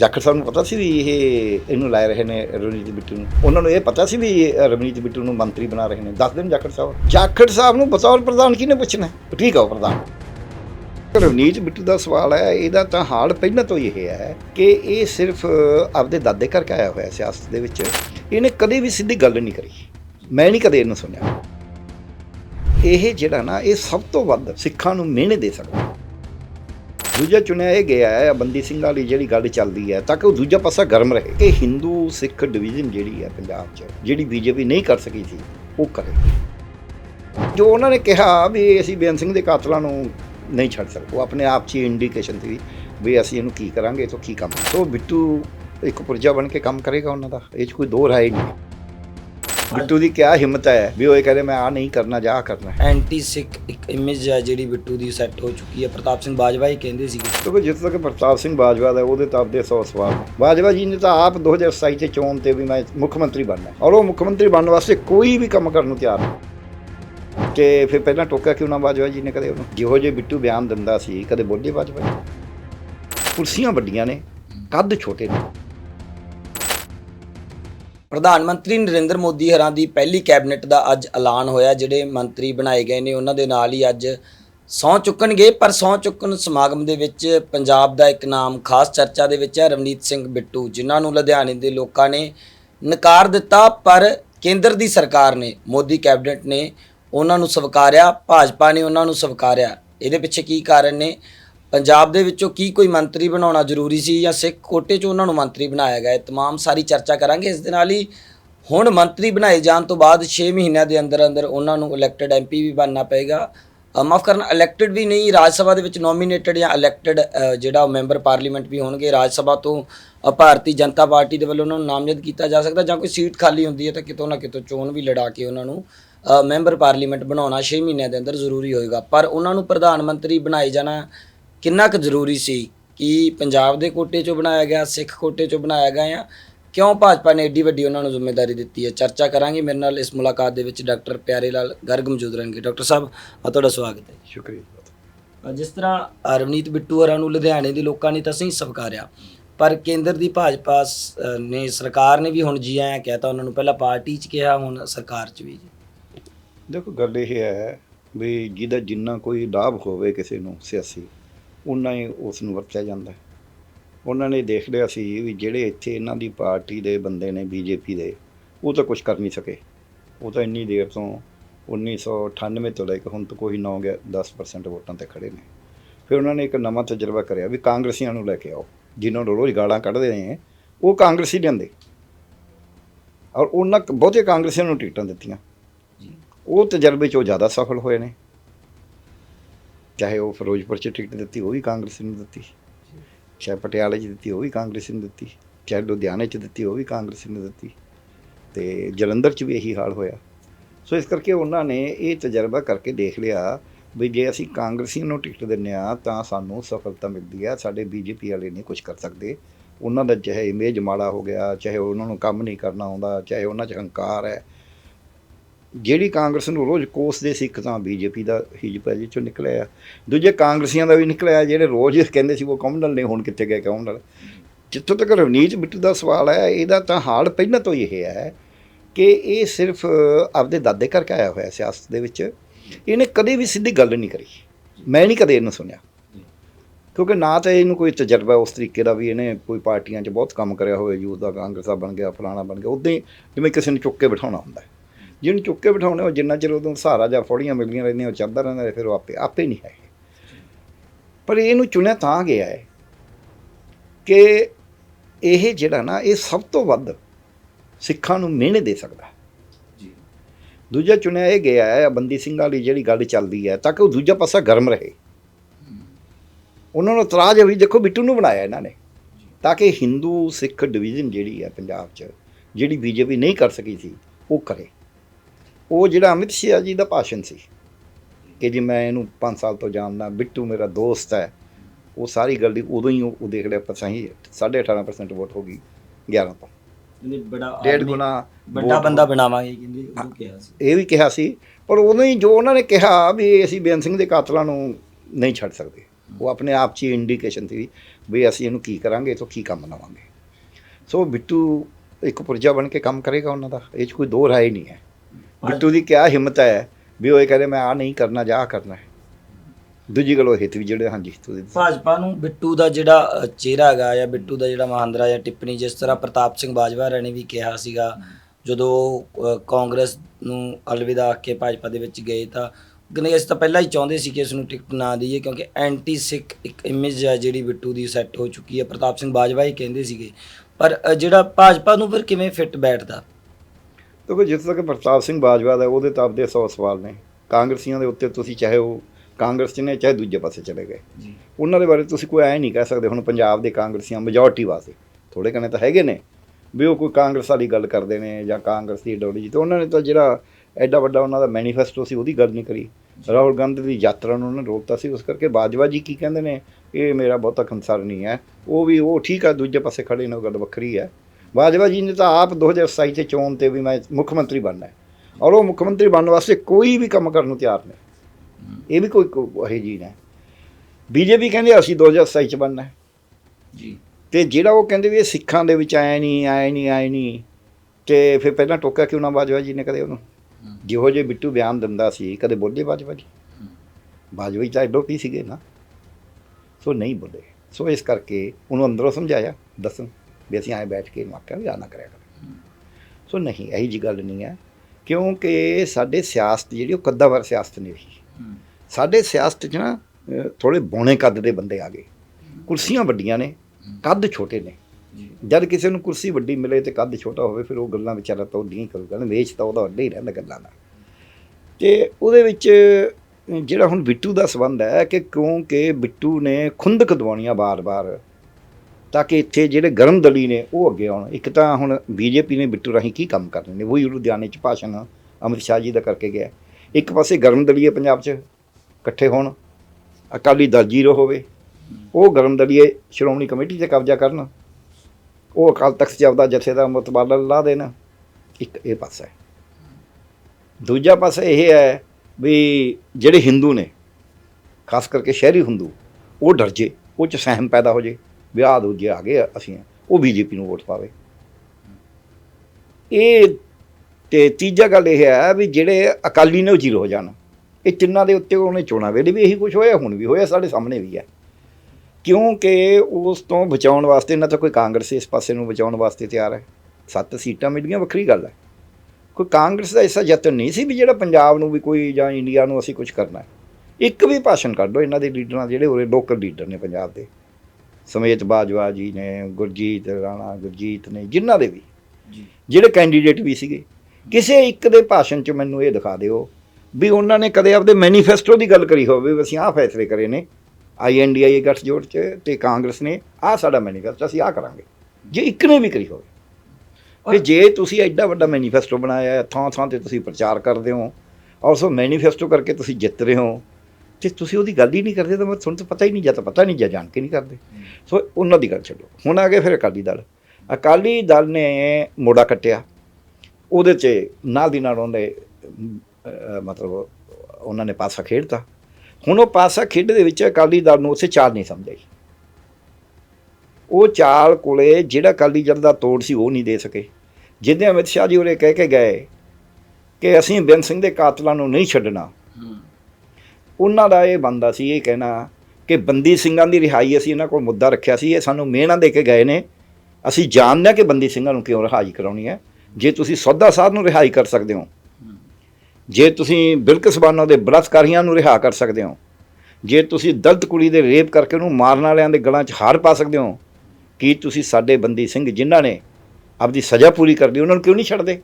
ਜਾਖੜ ਸਾਹਿਬ ਨੂੰ ਪਤਾ ਸੀ ਵੀ ਇਹ ਇਹਨੂੰ ਲਾਇ ਰਹੇ ਨੇ ਰਵਨੀਤ ਬਿੱਟੂ ਨੂੰ? ਉਹਨਾਂ ਨੂੰ ਇਹ ਪਤਾ ਸੀ ਵੀ ਰਵਨੀਤ ਬਿੱਟੂ ਨੂੰ ਮੰਤਰੀ ਬਣਾ ਰਹੇ ਨੇ। ਦੱਸ ਦੇਣ ਜਾਖੜ ਸਾਹਿਬ। ਜਾਖੜ ਸਾਹਿਬ ਨੂੰ ਬਤੌਰ ਪ੍ਰਧਾਨ ਕਿਹਨੇ ਪੁੱਛਣਾ ਠੀਕ ਆ ਉਹ ਪ੍ਰਧਾਨ। ਰਵਨੀਤ ਬਿੱਟੂ ਦਾ ਸਵਾਲ ਹੈ, ਇਹਦਾ ਤਾਂ ਹਾਲ ਪਹਿਲਾਂ ਤੋਂ ਹੀ ਇਹ ਹੈ ਕਿ ਇਹ ਸਿਰਫ ਆਪਦੇ ਦਾਦੇ ਕਰਕੇ ਆਇਆ ਹੋਇਆ ਸਿਆਸਤ ਦੇ ਵਿੱਚ। ਇਹਨੇ ਕਦੇ ਵੀ ਸਿੱਧੀ ਗੱਲ ਨਹੀਂ ਕਰੀ। ਮੈਂ ਨਹੀਂ ਕਦੇ ਇਹਨੂੰ ਸੁਣਿਆ। ਇਹ ਜਿਹੜਾ ਨਾ, ਇਹ ਸਭ ਤੋਂ ਵੱਧ ਸਿੱਖਾਂ ਨੂੰ ਮਿਹਨੇ ਦੇ ਸਕਦਾ। ਦੂਜਾ ਚੁਣਿਆ ਇਹ ਗਿਆ ਹੈ, ਬੰਦੀ ਸਿੰਘ ਵਾਲੀ ਜਿਹੜੀ ਗੱਲ ਚੱਲਦੀ ਹੈ, ਤਾਂ ਕਿ ਉਹ ਦੂਜਾ ਪਾਸਾ ਗਰਮ ਰਹੇ। ਕਿ ਹਿੰਦੂ ਸਿੱਖ ਡਿਵੀਜ਼ਨ ਜਿਹੜੀ ਹੈ ਪੰਜਾਬ 'ਚ, ਜਿਹੜੀ ਬੀਜੇਪੀ ਨਹੀਂ ਕਰ ਸਕੀ ਸੀ, ਉਹ ਕਰੇ। ਜੋ ਉਹਨਾਂ ਨੇ ਕਿਹਾ ਵੀ ਅਸੀਂ ਬੇਅੰਤ ਸਿੰਘ ਦੇ ਕਾਤਲਾਂ ਨੂੰ ਨਹੀਂ ਛੱਡ ਸਕਦੇ, ਉਹ ਆਪਣੇ ਆਪ 'ਚ ਇੰਡੀਕੇਸ਼ਨ ਸੀ ਵੀ ਅਸੀਂ ਇਹਨੂੰ ਕੀ ਕਰਾਂਗੇ ਇਹ ਤੋਂ ਕੀ ਕੰਮ ਸੋ ਬਿੱਟੂ ਇੱਕ ਪੁਰਜਾ ਬਣ ਕੇ ਕੰਮ ਕਰੇਗਾ ਉਹਨਾਂ ਦਾ, ਇਹ 'ਚ ਕੋਈ ਦੋ ਰਾਏ ਨਹੀਂ। ਬਿੱਟੂ ਦੀ ਕਿਆ ਹਿੰਮਤ ਹੈ ਵੀ ਉਹ ਇਹ ਕਹੇ ਮੈਂ ਆ ਨਹੀਂ ਕਰਨਾ ਜਾਂ ਕਰਨਾ ਐਂਟੀ ਸਿੱਖ ਇੱਕ ਇਮੇਜ ਹੈ ਜਿਹੜੀ ਬਿੱਟੂ ਦੀ ਸੈੱਟ ਹੋ ਚੁੱਕੀ ਹੈ। ਪ੍ਰਤਾਪ ਸਿੰਘ ਬਾਜਵਾ ਹੀ ਕਹਿੰਦੇ ਸੀਗੇ। ਕਿਉਂਕਿ ਜਿੱਥੇ ਤੱਕ ਪ੍ਰਤਾਪ ਸਿੰਘ ਬਾਜਵਾ ਦਾ ਉਹਦੇ ਤਾਂ ਆਪਦੇ 100 ਸਵਾਲ। ਬਾਜਵਾ ਜੀ ਨੇ ਤਾਂ ਆਪ 2027 ਚ ਚੋਣ ਤੇ ਵੀ ਮੈਂ ਮੁੱਖ ਮੰਤਰੀ ਬਣਨਾ। ਔਰ ਉਹ ਮੁੱਖ ਮੰਤਰੀ ਬਣਨ ਵਾਸਤੇ ਕੋਈ ਵੀ ਕੰਮ ਕਰਨ ਨੂੰ ਤਿਆਰ ਨਹੀਂ। ਕਿ ਫਿਰ ਪਹਿਲਾਂ ਟੋਕਿਆ ਕਿਉਂ ਨਾ ਬਾਜਵਾ ਜੀ ਨੇ ਕਦੇ ਉਹਨੂੰ? ਜਿਹੋ ਜਿਹੇ ਬਿੱਟੂ ਬਿਆਨ ਦਿੰਦਾ ਸੀ ਕਦੇ ਬੋਲੇ ਬਾਜਵਾ ਕੁਰਸੀਆਂ ਵੱਡੀਆਂ ਨੇ ਕੱਦ ਛੋਟੇ ਨੇ। ਪ੍ਰਧਾਨ ਮੰਤਰੀ ਨਰਿੰਦਰ ਮੋਦੀ ਹਰਾਂ ਦੀ ਪਹਿਲੀ ਕੈਬਨਿਟ ਦਾ ਅੱਜ ਐਲਾਨ ਹੋਇਆ, ਜਿਹੜੇ ਮੰਤਰੀ ਬਣਾਏ ਗਏ ਨੇ, ਉਹਨਾਂ ਦੇ ਨਾਲ ਹੀ ਅੱਜ ਸਹੁੰ ਚੁੱਕਣਗੇ। ਪਰ ਸਹੁੰ ਚੁੱਕਣ ਸਮਾਗਮ ਦੇ ਵਿੱਚ ਪੰਜਾਬ ਦਾ ਇੱਕ ਨਾਮ ਖਾਸ ਚਰਚਾ ਦੇ ਵਿੱਚ ਹੈ, ਰਵਨੀਤ ਸਿੰਘ ਬਿੱਟੂ, ਜਿਨ੍ਹਾਂ ਨੂੰ ਲੁਧਿਆਣੇ ਦੇ ਲੋਕਾਂ ਨੇ ਨਕਾਰ ਦਿੱਤਾ, ਪਰ ਕੇਂਦਰ ਦੀ ਸਰਕਾਰ ਨੇ, ਮੋਦੀ ਕੈਬਨਿਟ ਨੇ, ਉਹਨਾਂ ਨੂੰ ਸਵਕਾਰਿਆ, ਭਾਜਪਾ ਨੇ ਉਹਨਾਂ ਨੂੰ ਸਵਕਾਰਿਆ। ਇਹਦੇ ਪਿੱਛੇ ਕੀ ਕਾਰਨ ਨੇ? ਪੰਜਾਬ ਦੇ ਵਿੱਚੋਂ ਕੀ ਕੋਈ ਮੰਤਰੀ ਬਣਾਉਣਾ ਜ਼ਰੂਰੀ ਸੀ ਜਾਂ ਸਿੱਖ ਕੋਟੇ 'ਚੋਂ ਉਹਨਾਂ ਨੂੰ ਮੰਤਰੀ ਬਣਾਇਆ ਗਿਆ ਇਹ तमाम ਸਾਰੀ ਚਰਚਾ ਕਰਾਂਗੇ ਇਸ ਦੇ ਨਾਲ ਹੀ ਹੁਣ ਮੰਤਰੀ ਬਣਾਏ ਜਾਣ ਤੋਂ ਬਾਅਦ 6 ਮਹੀਨਿਆਂ ਦੇ ਅੰਦਰ ਅੰਦਰ ਉਹਨਾਂ ਨੂੰ ਇਲੈਕਟਿਡ ਐਮਪੀ ਵੀ ਬਣਨਾ ਪਏਗਾ ਅ, ਮਾਫ ਕਰਨਾ ਇਲੈਕਟਿਡ ਵੀ ਨਹੀਂ ਰਾਜ ਸਭਾ ਦੇ ਵਿੱਚ ਨੋਮੀਨੇਟਡ ਜਾਂ ਇਲੈਕਟਿਡ ਜਿਹੜਾ ਮੈਂਬਰ ਪਾਰਲੀਮੈਂਟ ਵੀ ਹੋਣਗੇ ਰਾਜ ਸਭਾ ਤੋਂ ਅ, ਭਾਰਤੀ ਜਨਤਾ ਪਾਰਟੀ ਦੇ ਵੱਲੋਂ ਉਹਨਾਂ ਨੂੰ ਨਾਮਜ਼ਦ ਕੀਤਾ ਜਾ ਸਕਦਾ ਜਾਂ ਕੋਈ ਸੀਟ ਖਾਲੀ ਹੁੰਦੀ ਹੈ ਤਾਂ ਕਿਤੋਂ ਨਾ ਕਿਤੋਂ ਚੋਣ ਵੀ ਲੜਾ ਕੇ ਉਹਨਾਂ ਨੂੰ ਅ, ਮੈਂਬਰ ਪਾਰਲੀਮੈਂਟ ਬਣਾਉਣਾ 6 ਮਹੀਨਿਆਂ ਦੇ ਅੰਦਰ ਜ਼ਰੂਰੀ ਹੋਏਗਾ ਪਰ ਉਹਨਾਂ ਨੂੰ ਪ੍ਰਧਾਨ ਮੰਤਰੀ ਬਣਾਏ ਜਾਣਾ ਕਿੰਨਾ ਕੁ ਜ਼ਰੂਰੀ ਸੀ ਕਿ ਪੰਜਾਬ ਦੇ ਕੋਟੇ 'ਚੋਂ ਬਣਾਇਆ ਗਿਆ ਸਿੱਖ ਕੋਟੇ 'ਚੋਂ ਬਣਾਇਆ ਗਿਆ ਜਾਂ ਕਿਉਂ ਭਾਜਪਾ ਨੇ ਏਡੀ ਵੱਡੀ ਉਹਨਾਂ ਨੂੰ ਜ਼ਿੰਮੇਵਾਰੀ ਦਿੱਤੀ ਹੈ? ਚਰਚਾ ਕਰਾਂਗੇ ਮੇਰੇ ਨਾਲ ਇਸ ਮੁਲਾਕਾਤ ਦੇ ਵਿੱਚ ਡਾਕਟਰ ਪਿਆਰੇ ਲਾਲ ਗਰਗ ਮੌਜੂਦ ਰਹਿਣਗੇ। ਡਾਕਟਰ ਸਾਹਿਬ ਆ ਤੁਹਾਡਾ ਸਵਾਗਤ ਹੈ। ਸ਼ੁਕਰੀਆ ਜਿਸ ਤਰ੍ਹਾਂ ਅ, ਰਵਨੀਤ ਬਿੱਟੂ ਹੋਰਾਂ ਨੂੰ ਲੁਧਿਆਣੇ ਦੇ ਲੋਕਾਂ ਨੇ ਤਾਂ ਸਹੀ ਸਵਕਾਰਿਆ ਪਰ ਕੇਂਦਰ ਦੀ ਭਾਜਪਾ ਨੇ ਸਰਕਾਰ ਨੇ ਵੀ ਹੁਣ ਜੀ ਆਇਆਂ ਕਹਿਤਾ ਉਹਨਾਂ ਨੂੰ ਪਹਿਲਾਂ ਪਾਰਟੀ 'ਚ ਕਿਹਾ ਹੁਣ ਸਰਕਾਰ 'ਚ ਵੀ ਦੇਖੋ ਗੱਲ ਇਹ ਹੈ ਵੀ ਜਿਹਦਾ ਜਿੰਨਾ ਕੋਈ ਲਾਭ ਹੋਵੇ ਕਿਸੇ ਨੂੰ ਸਿਆਸੀ ਉਨਾ ਹੀ ਉਸ ਨੂੰ ਵਰਤਿਆ ਜਾਂਦਾ ਹੈ। ਉਹਨਾਂ ਨੇ ਦੇਖ ਲਿਆ ਸੀ ਵੀ ਜਿਹੜੇ ਇੱਥੇ ਇਹਨਾਂ ਦੀ ਪਾਰਟੀ ਦੇ ਬੰਦੇ ਨੇ ਬੀਜੇਪੀ ਦੇ ਉਹ ਤਾਂ ਕੁਝ ਕਰ ਨਹੀਂ ਸਕੇ। ਉਹ ਤਾਂ ਇੰਨੀ ਦੇਰ ਤੋਂ 1998 ਤੋਂ ਲੈ ਕੇ ਹੁਣ ਤੱਕ ਉਹੀ 9 10% ਵੋਟਾਂ ਤੇ ਖੜੇ ਨੇ। ਫਿਰ ਉਹਨਾਂ ਨੇ ਇੱਕ ਨਵਾਂ ਤਜਰਬਾ ਕਰਿਆ ਵੀ ਕਾਂਗਰਸੀਆਂ ਨੂੰ ਲੈ ਕੇ ਆਓ ਜਿਨ੍ਹਾਂ ਨੂੰ ਰੋਜ਼ ਗਾਲਾਂ ਕੱਢਦੇ ਨੇ ਉਹ ਕਾਂਗਰਸੀ ਲਿਆਂਦੇ। ਔਰ ਉਹਨਾਂ ਬਹੁਤੇ ਕਾਂਗਰਸੀਆਂ ਨੂੰ ਟਿਕਟਾਂ ਦਿੱਤੀਆਂ। ਉਹ ਤਜਰਬੇ 'ਚ ਉਹ ਜ਼ਿਆਦਾ ਸਫਲ ਹੋਏ ਨੇ। ਚਾਹੇ ਉਹ ਫਿਰੋਜ਼ਪੁਰ 'ਚ ਟਿਕਟ ਦਿੱਤੀ, ਉਹ ਵੀ ਕਾਂਗਰਸੀ ਨੂੰ ਦਿੱਤੀ। ਚਾਹੇ ਪਟਿਆਲੇ 'ਚ ਦਿੱਤੀ, ਉਹ ਵੀ ਕਾਂਗਰਸੀ ਨੂੰ ਦਿੱਤੀ। ਚਾਹੇ ਲੁਧਿਆਣੇ 'ਚ ਦਿੱਤੀ, ਉਹ ਵੀ ਕਾਂਗਰਸੀ ਨੂੰ ਦਿੱਤੀ। ਤੇ ਜਲੰਧਰ 'ਚ ਵੀ ਇਹੀ ਹਾਲ ਹੋਇਆ। ਸੋ ਇਸ ਕਰਕੇ ਉਹਨਾਂ ਨੇ ਇਹ ਤਜਰਬਾ ਕਰਕੇ ਦੇਖ ਲਿਆ ਵੀ ਜੇ ਅਸੀਂ ਕਾਂਗਰਸੀ ਨੂੰ ਟਿਕਟ ਦਿੰਨੇ ਆ ਤਾਂ ਸਾਨੂੰ ਸਫਲਤਾ ਮਿਲਦੀ ਆ ਸਾਡੇ ਬੀਜੇਪੀ ਵਾਲੇ ਨਹੀਂ ਕੁਝ ਕਰ ਸਕਦੇ। ਉਹਨਾਂ ਦਾ ਚਾਹੇ ਇਮੇਜ ਮਾੜਾ ਹੋ ਗਿਆ, ਚਾਹੇ ਉਹਨਾਂ ਨੂੰ ਕੰਮ ਨਹੀਂ ਕਰਨਾ ਆਉਂਦਾ, ਚਾਹੇ ਉਹਨਾਂ 'ਚ ਹੰਕਾਰ ਹੈ। ਜਿਹੜੀ ਕਾਂਗਰਸ ਨੂੰ ਰੋਜ਼ ਕੋਸਦੇ ਸੀ ਇੱਕ ਤਾਂ ਬੀਜੇਪੀ ਦਾ ਹਿੱਜ ਹਿਜਪਾਜੀ ਚੋਂ ਨਿਕਲਿਆ ਦੂਜੇ ਕਾਂਗਰਸੀਆਂ ਦਾ ਵੀ ਨਿਕਲਿਆ, ਜਿਹੜੇ ਰੋਜ਼ ਕਹਿੰਦੇ ਸੀ ਉਹ ਕਮਨਲ ਨੇ ਹੁਣ ਕਿੱਥੇ ਗਏ ਕਮਿਊਨਲ ਜਿੱਥੋਂ ਤੱਕ ਰਵਨੀਤ ਬਿੱਟੂ ਦਾ ਸਵਾਲ ਹੈ, ਇਹਦਾ ਤਾਂ ਹਾਲ ਪਹਿਲਾਂ ਤੋਂ ਹੀ ਇਹ ਹੈ ਕਿ ਇਹ ਸਿਰਫ ਆਪਦੇ ਦਾਦੇ ਕਰਕੇ ਆਇਆ ਹੋਇਆ ਸਿਆਸਤ ਦੇ ਵਿੱਚ। ਇਹਨੇ ਕਦੇ ਵੀ ਸਿੱਧੀ ਗੱਲ ਨਹੀਂ ਕਰੀ। ਮੈਂ ਨਹੀਂ ਕਦੇ ਇਹਨੂੰ ਸੁਣਿਆ। ਕਿਉਂਕਿ ਨਾ ਤਾਂ ਇਹਨੂੰ ਕੋਈ ਤਜਰਬਾ ਉਸ ਤਰੀਕੇ ਦਾ ਵੀ ਇਹਨੇ ਕੋਈ ਪਾਰਟੀਆਂ 'ਚ ਬਹੁਤ ਕੰਮ ਕਰਿਆ ਹੋਵੇ, ਯੂਥ ਦਾ ਕਾਂਗਰਸ ਦਾ ਬਣ ਗਿਆ, ਫਲਾਣਾ ਬਣ ਗਿਆ। ਉਦਾਂ ਹੀ ਜਿਵੇਂ ਕਿਸੇ ਨੂੰ ਚੁੱਕ ਕੇ ਬਿਠਾਉਣਾ ਹੁੰਦਾ ਹੈ। ਜਿਹਨੂੰ ਚੁੱਕ ਕੇ ਬਿਠਾਉਣੇ ਉਹ ਜਿੰਨਾ ਚਿਰ ਉਦੋਂ ਸਹਾਰਾ ਜਾਂ ਫੋੜੀਆਂ ਮਿਲਦੀਆਂ ਰਹਿੰਦੀਆਂ ਉਹ ਚੱਲਦਾ ਰਹਿੰਦਾ ਫਿਰ ਉਹ ਆਪੇ ਆਪੇ ਨਹੀਂ ਹੈ ਪਰ ਇਹਨੂੰ ਚੁਣਿਆ ਤਾਂ ਗਿਆ ਹੈ ਕਿ ਇਹ ਜਿਹੜਾ ਨਾ ਇਹ ਸਭ ਤੋਂ ਵੱਧ ਸਿੱਖਾਂ ਨੂੰ ਮਿਹਨੇ ਦੇ ਸਕਦਾ। ਜੀ। ਦੂਜਾ ਚੁਣਿਆ ਇਹ ਗਿਆ ਹੈ ਬੰਦੀ ਸਿੰਘ ਵਾਲੀ ਜਿਹੜੀ ਗੱਲ ਚੱਲਦੀ ਹੈ ਤਾਂ ਕਿ ਉਹ ਦੂਜਾ ਪਾਸਾ ਗਰਮ ਰਹੇ। ਉਹਨਾਂ ਨੂੰ ਇਤਰਾਜ਼ ਹੈ ਵੀ ਦੇਖੋ ਬਿੱਟੂ ਨੂੰ ਬਣਾਇਆ ਇਹਨਾਂ ਨੇ। ਤਾਂ ਕਿ ਹਿੰਦੂ ਸਿੱਖ ਡਿਵੀਜ਼ਨ ਜਿਹੜੀ ਹੈ ਪੰਜਾਬ 'ਚ ਜਿਹੜੀ ਬੀਜੇਪੀ ਨਹੀਂ ਕਰ ਸਕੀ ਸੀ ਉਹ ਕਰੇ। ਉਹ ਜਿਹੜਾ ਅਮਿਤ ਸ਼ਾਹ ਜੀ ਦਾ ਭਾਸ਼ਣ ਸੀ ਕਿ ਜੀ ਮੈਂ ਇਹਨੂੰ 5 ਸਾਲ ਤੋਂ ਜਾਣਦਾ ਬਿੱਟੂ ਮੇਰਾ ਦੋਸਤ ਹੈ ਉਹ ਸਾਰੀ ਗੱਲ ਦੀ ਉਦੋਂ ਹੀ ਉਹ ਦੇਖ ਲਿਆ ਪਤਾ ਹੀ 18.5% ਵੋਟ ਹੋ ਗਈ 11 ਤੋਂ। ਕਹਿੰਦੇ ਬੜਾ ਡੇਢ ਗੁਣਾ ਵੱਡਾ ਬੰਦਾ ਬਣਾਵਾਂਗੇ ਕਹਿੰਦੇ ਉਹ ਕਿਹਾ ਸੀ। ਇਹ ਵੀ ਕਿਹਾ ਸੀ ਪਰ ਉਦੋਂ ਹੀ ਜੋ ਉਹਨਾਂ ਨੇ ਕਿਹਾ ਵੀ ਅਸੀਂ ਬੇਅੰਤ ਸਿੰਘ ਦੇ ਕਾਤਲਾਂ ਨੂੰ ਨਹੀਂ ਛੱਡ ਸਕਦੇ ਉਹ ਆਪਣੇ ਆਪ 'ਚ ਇੰਡੀਕੇਸ਼ਨ ਸੀ ਵੀ ਅਸੀਂ ਇਹਨੂੰ ਕੀ ਕਰਾਂਗੇ ਤੋਂ ਕੀ ਕੰਮ ਲਵਾਂਗੇ ਸੋ ਬਿੱਟੂ ਇੱਕ ਪੁਰਜਾ ਬਣ ਕੇ ਕੰਮ ਕਰੇਗਾ ਉਹਨਾਂ ਦਾ ਇਹ 'ਚ ਕੋਈ ਦੋ ਰਾਏ ਨਹੀਂ ਹੈ। ਬਿੱਟੂ ਦੀ ਕਿਆ ਹਿੰਮਤ ਹੈ ਵੀ ਉਹ ਇਹ ਕਹਦੇ ਮੈਂ ਆ ਨਹੀਂ ਕਰਨਾ ਜਾਂ ਕਰਨਾ ਹੈ। ਦੂਜੀ ਗੱਲ ਉਹ ਹਿੱਤ ਵੀ ਜਿਹੜੇ, ਹਾਂਜੀ, ਤੁਸੀਂ ਭਾਜਪਾ ਨੂੰ ਬਿੱਟੂ ਦਾ ਜਿਹੜਾ ਚਿਹਰਾ ਹੈਗਾ ਜਾਂ ਬਿੱਟੂ ਦਾ ਜਿਹੜਾ ਮਹਾਂਦਰਾ ਜਾਂ ਟਿੱਪਣੀ, ਜਿਸ ਤਰ੍ਹਾਂ ਪ੍ਰਤਾਪ ਸਿੰਘ ਬਾਜਵਾ ਨੇ ਵੀ ਕਿਹਾ ਸੀਗਾ, ਜਦੋਂ ਕਾਂਗਰਸ ਨੂੰ ਅਲਵਿਦਾ ਆਖ ਕੇ ਭਾਜਪਾ ਦੇ ਵਿੱਚ ਗਏ ਤਾਂ ਗਣੇਸ਼ ਤਾਂ ਪਹਿਲਾਂ ਹੀ ਚਾਹੁੰਦੇ ਸੀ ਕਿ ਇਸ ਨੂੰ ਟਿਕਟ ਨਾ ਦਈਏ ਕਿਉਂਕਿ ਐਂਟੀ ਸਿੱਖ ਇੱਕ ਇਮੇਜ ਹੈ ਜਿਹੜੀ ਬਿੱਟੂ ਦੀ ਸੈੱਟ ਹੋ ਚੁੱਕੀ ਹੈ। ਪ੍ਰਤਾਪ ਸਿੰਘ ਬਾਜਵਾ ਹੀ ਕਹਿੰਦੇ ਸੀਗੇ। ਪਰ ਜਿਹੜਾ ਭਾਜਪਾ ਨੂੰ ਫਿਰ ਕਿਵੇਂ ਫਿੱਟ ਬੈਠਦਾ? ਦੇਖੋ ਜਿਸ ਤੱਕ ਪ੍ਰਤਾਪ ਸਿੰਘ ਬਾਜਵਾ ਦਾ ਉਹਦੇ ਤਾਂ ਆਪਦੇ 100 ਸਵਾਲ ਨੇ। ਕਾਂਗਰਸੀਆਂ ਦੇ ਉੱਤੇ ਤੁਸੀਂ ਚਾਹੇ ਉਹ ਕਾਂਗਰਸ 'ਚ ਨੇ ਚਾਹੇ ਦੂਜੇ ਪਾਸੇ ਚਲੇ ਗਏ। ਉਹਨਾਂ ਦੇ ਬਾਰੇ ਤੁਸੀਂ ਕੋਈ ਐ ਨਹੀਂ ਕਹਿ ਸਕਦੇ ਹੁਣ ਪੰਜਾਬ ਦੇ ਕਾਂਗਰਸੀਆਂ ਮੈਜੋਰਟੀ ਵਾਸਤੇ। ਥੋੜੇ ਕਨੇ ਤਾਂ ਹੈਗੇ ਨੇ ਵੀ ਉਹ ਕੋਈ ਕਾਂਗਰਸ ਵਾਲੀ ਗੱਲ ਕਰਦੇ ਨੇ ਜਾਂ ਕਾਂਗਰਸ ਦੀ ਇਡੀਓਲੋਜੀ ਤੇ ਉਹਨਾਂ ਨੇ ਤਾਂ ਜਿਹੜਾ ਐਡਾ ਵੱਡਾ ਉਹਨਾਂ ਦਾ ਮੈਨੀਫੈਸਟੋ ਸੀ ਉਹਦੀ ਗੱਲ ਨਹੀਂ ਕਰੀ। ਰਾਹੁਲ ਗਾਂਧੀ ਦੀ ਯਾਤਰਾ ਨੂੰ ਉਹਨਾਂ ਨੇ ਰੋਕਤਾ ਸੀ ਉਸ ਕਰਕੇ ਬਾਜਵਾ ਜੀ ਕੀ ਕਹਿੰਦੇ ਨੇ ਇਹ ਮੇਰਾ ਬਹੁਤਾ ਕੰਸਰਨ ਨਹੀਂ ਹੈ। ਉਹ ਵੀ ਉਹ ਠੀਕ ਆ ਦੂਜੇ ਪਾਸੇ ਖੜੇ ਨੇ ਉਹ ਗੱਲ ਵੱਖਰੀ ਹੈ। ਬਾਜਵਾ ਜੀ ਨੇ ਤਾਂ ਆਪ 2027 ਚ ਚੋਣ ਤੇ ਵੀ ਮੈਂ ਮੁੱਖ ਮੰਤਰੀ ਬਣਨਾ ਹੈ। ਔਰ ਉਹ ਮੁੱਖ ਮੰਤਰੀ ਬਣਨ ਵਾਸਤੇ ਕੋਈ ਵੀ ਕੰਮ ਕਰਨ ਨੂੰ ਤਿਆਰ ਨੇ ਇਹ ਵੀ ਕੋਈ ਇਹ ਜੀ ਨੇ ਬੀਜੇਪੀ ਕਹਿੰਦੇ ਅਸੀਂ 2027 ਚ ਬਣਨਾ ਹੈ। ਜੀ। ਤੇ ਜਿਹੜਾ ਉਹ ਕਹਿੰਦੇ ਵੀ ਇਹ ਸਿੱਖਾਂ ਦੇ ਵਿੱਚ ਆਇਆ ਨਹੀਂ ਆਇਆ ਨਹੀਂ ਆਇਆ ਨਹੀਂ ਤੇ ਫਿਰ ਪਹਿਲਾਂ ਟੋਕਿਆ ਕਿਉਂ ਨਾ ਬਾਜਵਾ ਜੀ ਨੇ ਕਦੇ ਉਹਨੂੰ? ਜਿਹੋ ਜਿਹੇ ਬਿੱਟੂ ਬਿਆਨ ਦਿੰਦਾ ਸੀ ਕਦੇ ਬੋਲੇ ਬਾਜਵਾ ਜੀ? ਬਾਜਵਾ ਜੀ ਤਾਂ ਐਡੋ ਪੀ ਸੀਗੇ ਨਾ। ਸੋ ਨਹੀਂ ਬੋਲੇ। ਸੋ ਇਸ ਕਰਕੇ ਉਹਨੂੰ ਅੰਦਰੋਂ ਸਮਝਾਇਆ ਦੱਸਣ। ਵੀ ਅਸੀਂ ਆਏ ਬੈਠ ਕੇ ਇਹਨੂੰ ਆਖਿਆ ਵੀ ਆ ਨਾ ਕਰਿਆ ਕਰ। ਸੋ ਨਹੀਂ ਇਹੀ ਜੀ ਗੱਲ ਨਹੀਂ ਹੈ ਕਿਉਂਕਿ ਸਾਡੇ ਸਿਆਸਤ ਜਿਹੜੀ ਉਹ ਕੱਦਾਵਰ ਸਿਆਸਤ ਨਹੀਂ ਰਹੀ। ਸਾਡੇ ਸਿਆਸਤ 'ਚ ਨਾ ਥੋੜੇ ਬੋਣੇ ਕੱਦ ਦੇ ਬੰਦੇ ਆ ਗਏ। ਕੁਰਸੀਆਂ ਵੱਡੀਆਂ ਨੇ ਕੱਦ ਛੋਟੇ ਨੇ। ਜਦ ਕਿਸੇ ਨੂੰ ਕੁਰਸੀ ਵੱਡੀ ਮਿਲੇ ਤੇ ਕੱਦ ਛੋਟਾ ਹੋਵੇ ਫਿਰ ਉਹ ਗੱਲਾਂ ਵਿਚਾਰਾ ਤਾਂ ਨਹੀਂ ਕਰੂਗਾ ਨਾ ਵੇਚ ਤਾਂ ਉਹਦਾ ਵੱਡਾ ਹੀ ਰਹਿੰਦਾ ਗੱਲਾਂ ਦਾ। ਤੇ ਉਹਦੇ ਵਿੱਚ ਜਿਹੜਾ ਹੁਣ ਬਿੱਟੂ ਦਾ ਸਬੰਧ ਹੈ ਕਿ ਕਿਉਂਕਿ ਬਿੱਟੂ ਨੇ ਖੁੰਦਕ ਦਵਾਉਣੀਆਂ ਬਾਰ-ਬਾਰ। ਤਾਂ ਕਿ ਇੱਥੇ ਜਿਹੜੇ ਗਰਮ ਦਲੀ ਨੇ, ਉਹ ਅੱਗੇ ਆਉਣ। ਇੱਕ ਤਾਂ ਹੁਣ ਬੀਜੇਪੀ ਨੇ ਬਿੱਟੂ ਰਾਹੀਂ ਕੀ ਕੰਮ ਕਰਨੇ ਨੇ? ਉਹੀ ਲੁਧਿਆਣੇ 'ਚ ਭਾਸ਼ਣ ਅਮਿਤ ਸ਼ਾਹ ਜੀ ਦਾ ਕਰਕੇ ਗਿਆ। ਇੱਕ ਪਾਸੇ ਗਰਮ ਦਲੀਏ ਪੰਜਾਬ 'ਚ, ਇਕੱਠੇ ਹੋਣ। ਅਕਾਲੀ ਦਲ ਜ਼ੀਰੋ ਹੋਵੇ। ਉਹ ਗਰਮ ਦਲੀਏ ਸ਼੍ਰੋਮਣੀ ਕਮੇਟੀ ਤੇ ਕਬਜ਼ਾ ਕਰਨ। ਉਹ ਅਕਾਲ ਤਖਤ 'ਚ ਆਪਦਾ ਜਥੇ ਦਾ ਮੁਤਬਾਦਲਾ ਲਾ ਦੇਣ। ਇੱਕ ਇਹ ਪਾਸਾ ਹੈ। ਦੂਜਾ ਪਾਸਾ ਇਹ ਹੈ ਵੀ ਜਿਹੜੇ ਹਿੰਦੂ ਨੇ, ਖਾਸ ਕਰਕੇ ਸ਼ਹਿਰੀ ਹਿੰਦੂ, ਉਹ ਡਰ ਜੇ, ਉਹ ਚ ਸਹਿਮ ਪੈਦਾ ਹੋ ਜੇ। ਵੀ ਆਹ ਦੂਜੇ ਆ ਗਏ ਅਸੀਂ। ਹਾਂ, ਉਹ ਬੀਜੇਪੀ ਨੂੰ ਵੋਟ ਪਾਵੇ। ਇਹ ਤੇ ਤੀਜਾ ਗੱਲ ਇਹ ਹੈ ਵੀ ਜਿਹੜੇ ਅਕਾਲੀ ਨੇ ਉਹ ਜ਼ੀਰੋ ਹੋ ਜਾਣ। ਇਹ ਤਿੰਨਾਂ ਦੇ ਉੱਤੇ ਉਹਨੇ ਚੋਣਾਂ ਵੇਲੇ ਵੀ ਇਹੀ ਕੁਝ ਹੋਇਆ ਹੁਣ ਵੀ ਹੋਇਆ ਸਾਡੇ ਸਾਹਮਣੇ ਵੀ ਹੈ। ਕਿਉਂਕਿ ਉਸ ਤੋਂ ਬਚਾਉਣ ਵਾਸਤੇ ਨਾ ਤਾਂ ਕੋਈ ਕਾਂਗਰਸ ਇਸ ਪਾਸੇ ਨੂੰ ਬਚਾਉਣ ਵਾਸਤੇ ਤਿਆਰ ਹੈ। ਸੱਤ ਸੀਟਾਂ ਮਿਲੀਆਂ ਵੱਖਰੀ ਗੱਲ ਹੈ। ਕੋਈ ਕਾਂਗਰਸ ਦਾ ਐਸਾ ਯਤਨ ਨਹੀਂ ਸੀ ਵੀ ਜਿਹੜਾ ਪੰਜਾਬ ਨੂੰ ਵੀ ਕੋਈ ਜਾਂ ਇੰਡੀਆ ਨੂੰ ਅਸੀਂ ਕੁਝ ਕਰਨਾ ਹੈ। ਇੱਕ ਵੀ ਭਾਸ਼ਣ ਕੱਢ ਦਿਓ ਇਹਨਾਂ ਦੇ ਲੀਡਰਾਂ ਜਿਹੜੇ ਉਰੇ ਲੋਕਲ ਲੀਡਰ ਨੇ ਪੰਜਾਬ ਦੇ। ਸਮੇਤ ਬਾਜਵਾ ਜੀ ਨੇ ਗੁਰਜੀਤ ਰਾਣਾ ਗੁਰਜੀਤ ਨੇ ਜਿਨ੍ਹਾਂ ਦੇ ਵੀ ਜਿਹੜੇ ਕੈਂਡੀਡੇਟ ਵੀ ਸੀਗੇ ਕਿਸੇ ਇੱਕ ਦੇ ਭਾਸ਼ਣ 'ਚ ਮੈਨੂੰ ਇਹ ਦਿਖਾ ਦਿਓ ਵੀ ਉਹਨਾਂ ਨੇ ਕਦੇ ਆਪਦੇ ਮੈਨੀਫੈਸਟੋ ਦੀ ਗੱਲ ਕਰੀ ਹੋਵੇ ਵੀ ਅਸੀਂ ਆਹ ਫੈਸਲੇ ਕਰੇ ਨੇ ਆਈਐਨਡੀਆਈ ਗੱਠਜੋੜ 'ਚ ਤੇ ਕਾਂਗਰਸ ਨੇ ਆਹ ਸਾਡਾ ਮੈਨੀਫੈਸਟੋ ਅਸੀਂ ਆਹ ਕਰਾਂਗੇ। ਜੇ ਇੱਕ ਨੇ ਵੀ ਕਰੀ ਹੋਵੇ। ਤੇ ਜੇ ਤੁਸੀਂ ਐਡਾ ਵੱਡਾ ਮੈਨੀਫੈਸਟੋ ਬਣਾਇਆ ਹੈ, ਥਾਂ ਥਾਂ ਤੇ ਤੁਸੀਂ ਪ੍ਰਚਾਰ ਕਰਦੇ ਹੋ ਔਰ ਸੋ ਮੈਨੀਫੈਸਟੋ ਕਰਕੇ ਤੁਸੀਂ ਜਿੱਤ ਰਹੇ ਹੋ ਤੇ ਤੁਸੀਂ ਉਹਦੀ ਗੱਲ ਹੀ ਨਹੀਂ ਕਰਦੇ ਤਾਂ ਮੈਂ ਤੁਹਾਨੂੰ ਤਾਂ ਪਤਾ ਹੀ ਨਹੀਂ, ਜਾਂ ਤਾਂ ਪਤਾ ਨਹੀਂ, ਜਾਂ ਜਾਣ ਕੇ ਨਹੀਂ ਕਰਦੇ। ਸੋ ਉਹਨਾਂ ਦੀ ਗੱਲ ਛੱਡੋ। ਹੁਣ ਆ ਗਏ ਫਿਰ ਅਕਾਲੀ ਦਲ। ਅਕਾਲੀ ਦਲ ਨੇ ਮੋੜਾ ਕੱਟਿਆ। ਉਹਦੇ 'ਚ ਨਾਲ ਦੀ ਨਾਲ ਉਹਨੇ ਮਤਲਬ ਉਹਨਾਂ ਨੇ ਪਾਸਾ ਖੇਡਤਾ। ਹੁਣ ਉਹ ਪਾਸਾ ਖੇਡ ਦੇ ਵਿੱਚ ਅਕਾਲੀ ਦਲ ਨੂੰ ਉਸੇ ਚਾਲ ਨਹੀਂ ਸਮਝਾਈ ਉਹ ਚਾਲ ਕੋਲੇ ਜਿਹੜਾ ਅਕਾਲੀ ਦਲ ਦਾ ਤੋੜ ਸੀ ਉਹ ਨਹੀਂ ਦੇ ਸਕੇ। ਜਿੱਦੇ ਅਮਿਤ ਸ਼ਾਹ ਜੀ ਉਰੇ ਕਹਿ ਕੇ ਗਏ ਕਿ ਅਸੀਂ ਬੇਅੰਤ ਸਿੰਘ ਦੇ ਕਾਤਲਾਂ ਨੂੰ ਨਹੀਂ ਛੱਡਣਾ ਉਹਨਾਂ ਦਾ ਇਹ ਬੰਦਾ ਸੀ, ਇਹ ਕਹਿਣਾ ਕਿ ਬੰਦੀ ਸਿੰਘਾਂ ਦੀ ਰਿਹਾਈ ਅਸੀਂ ਇਹਨਾਂ ਕੋਲ ਮੁੱਦਾ ਰੱਖਿਆ ਸੀ, ਇਹ ਸਾਨੂੰ ਮਿਹਣਾ ਦੇ ਕੇ ਗਏ ਨੇ। ਅਸੀਂ ਜਾਣਦੇ ਹਾਂ ਕਿ ਬੰਦੀ ਸਿੰਘਾਂ ਨੂੰ ਕਿਉਂ ਰਿਹਾਈ ਕਰਾਉਣੀ ਹੈ। ਜੇ ਤੁਸੀਂ ਸੌਦਾ ਸਾਹਿਬ ਨੂੰ ਰਿਹਾਈ ਕਰ ਸਕਦੇ ਹੋ, ਜੇ ਤੁਸੀਂ ਬਿਲਕਿਸਬਾਨਾਂ ਦੇ ਬਲਾਤਕਾਰੀਆਂ ਨੂੰ ਰਿਹਾ ਕਰ ਸਕਦੇ ਹੋ, ਜੇ ਤੁਸੀਂ ਦਲਤ ਕੁੜੀ ਦੇ ਰੇਪ ਕਰਕੇ ਉਹਨੂੰ ਮਾਰਨ ਵਾਲਿਆਂ ਦੇ ਗਲਾਂ 'ਚ ਹਾਰ ਪਾ ਸਕਦੇ ਹੋ, ਕੀ ਤੁਸੀਂ ਸਾਡੇ ਬੰਦੀ ਸਿੰਘ ਜਿਨ੍ਹਾਂ ਨੇ ਆਪਦੀ ਸਜ਼ਾ ਪੂਰੀ ਕਰ ਲਈ, ਉਹਨਾਂ ਨੂੰ ਕਿਉਂ ਨਹੀਂ ਛੱਡਦੇ?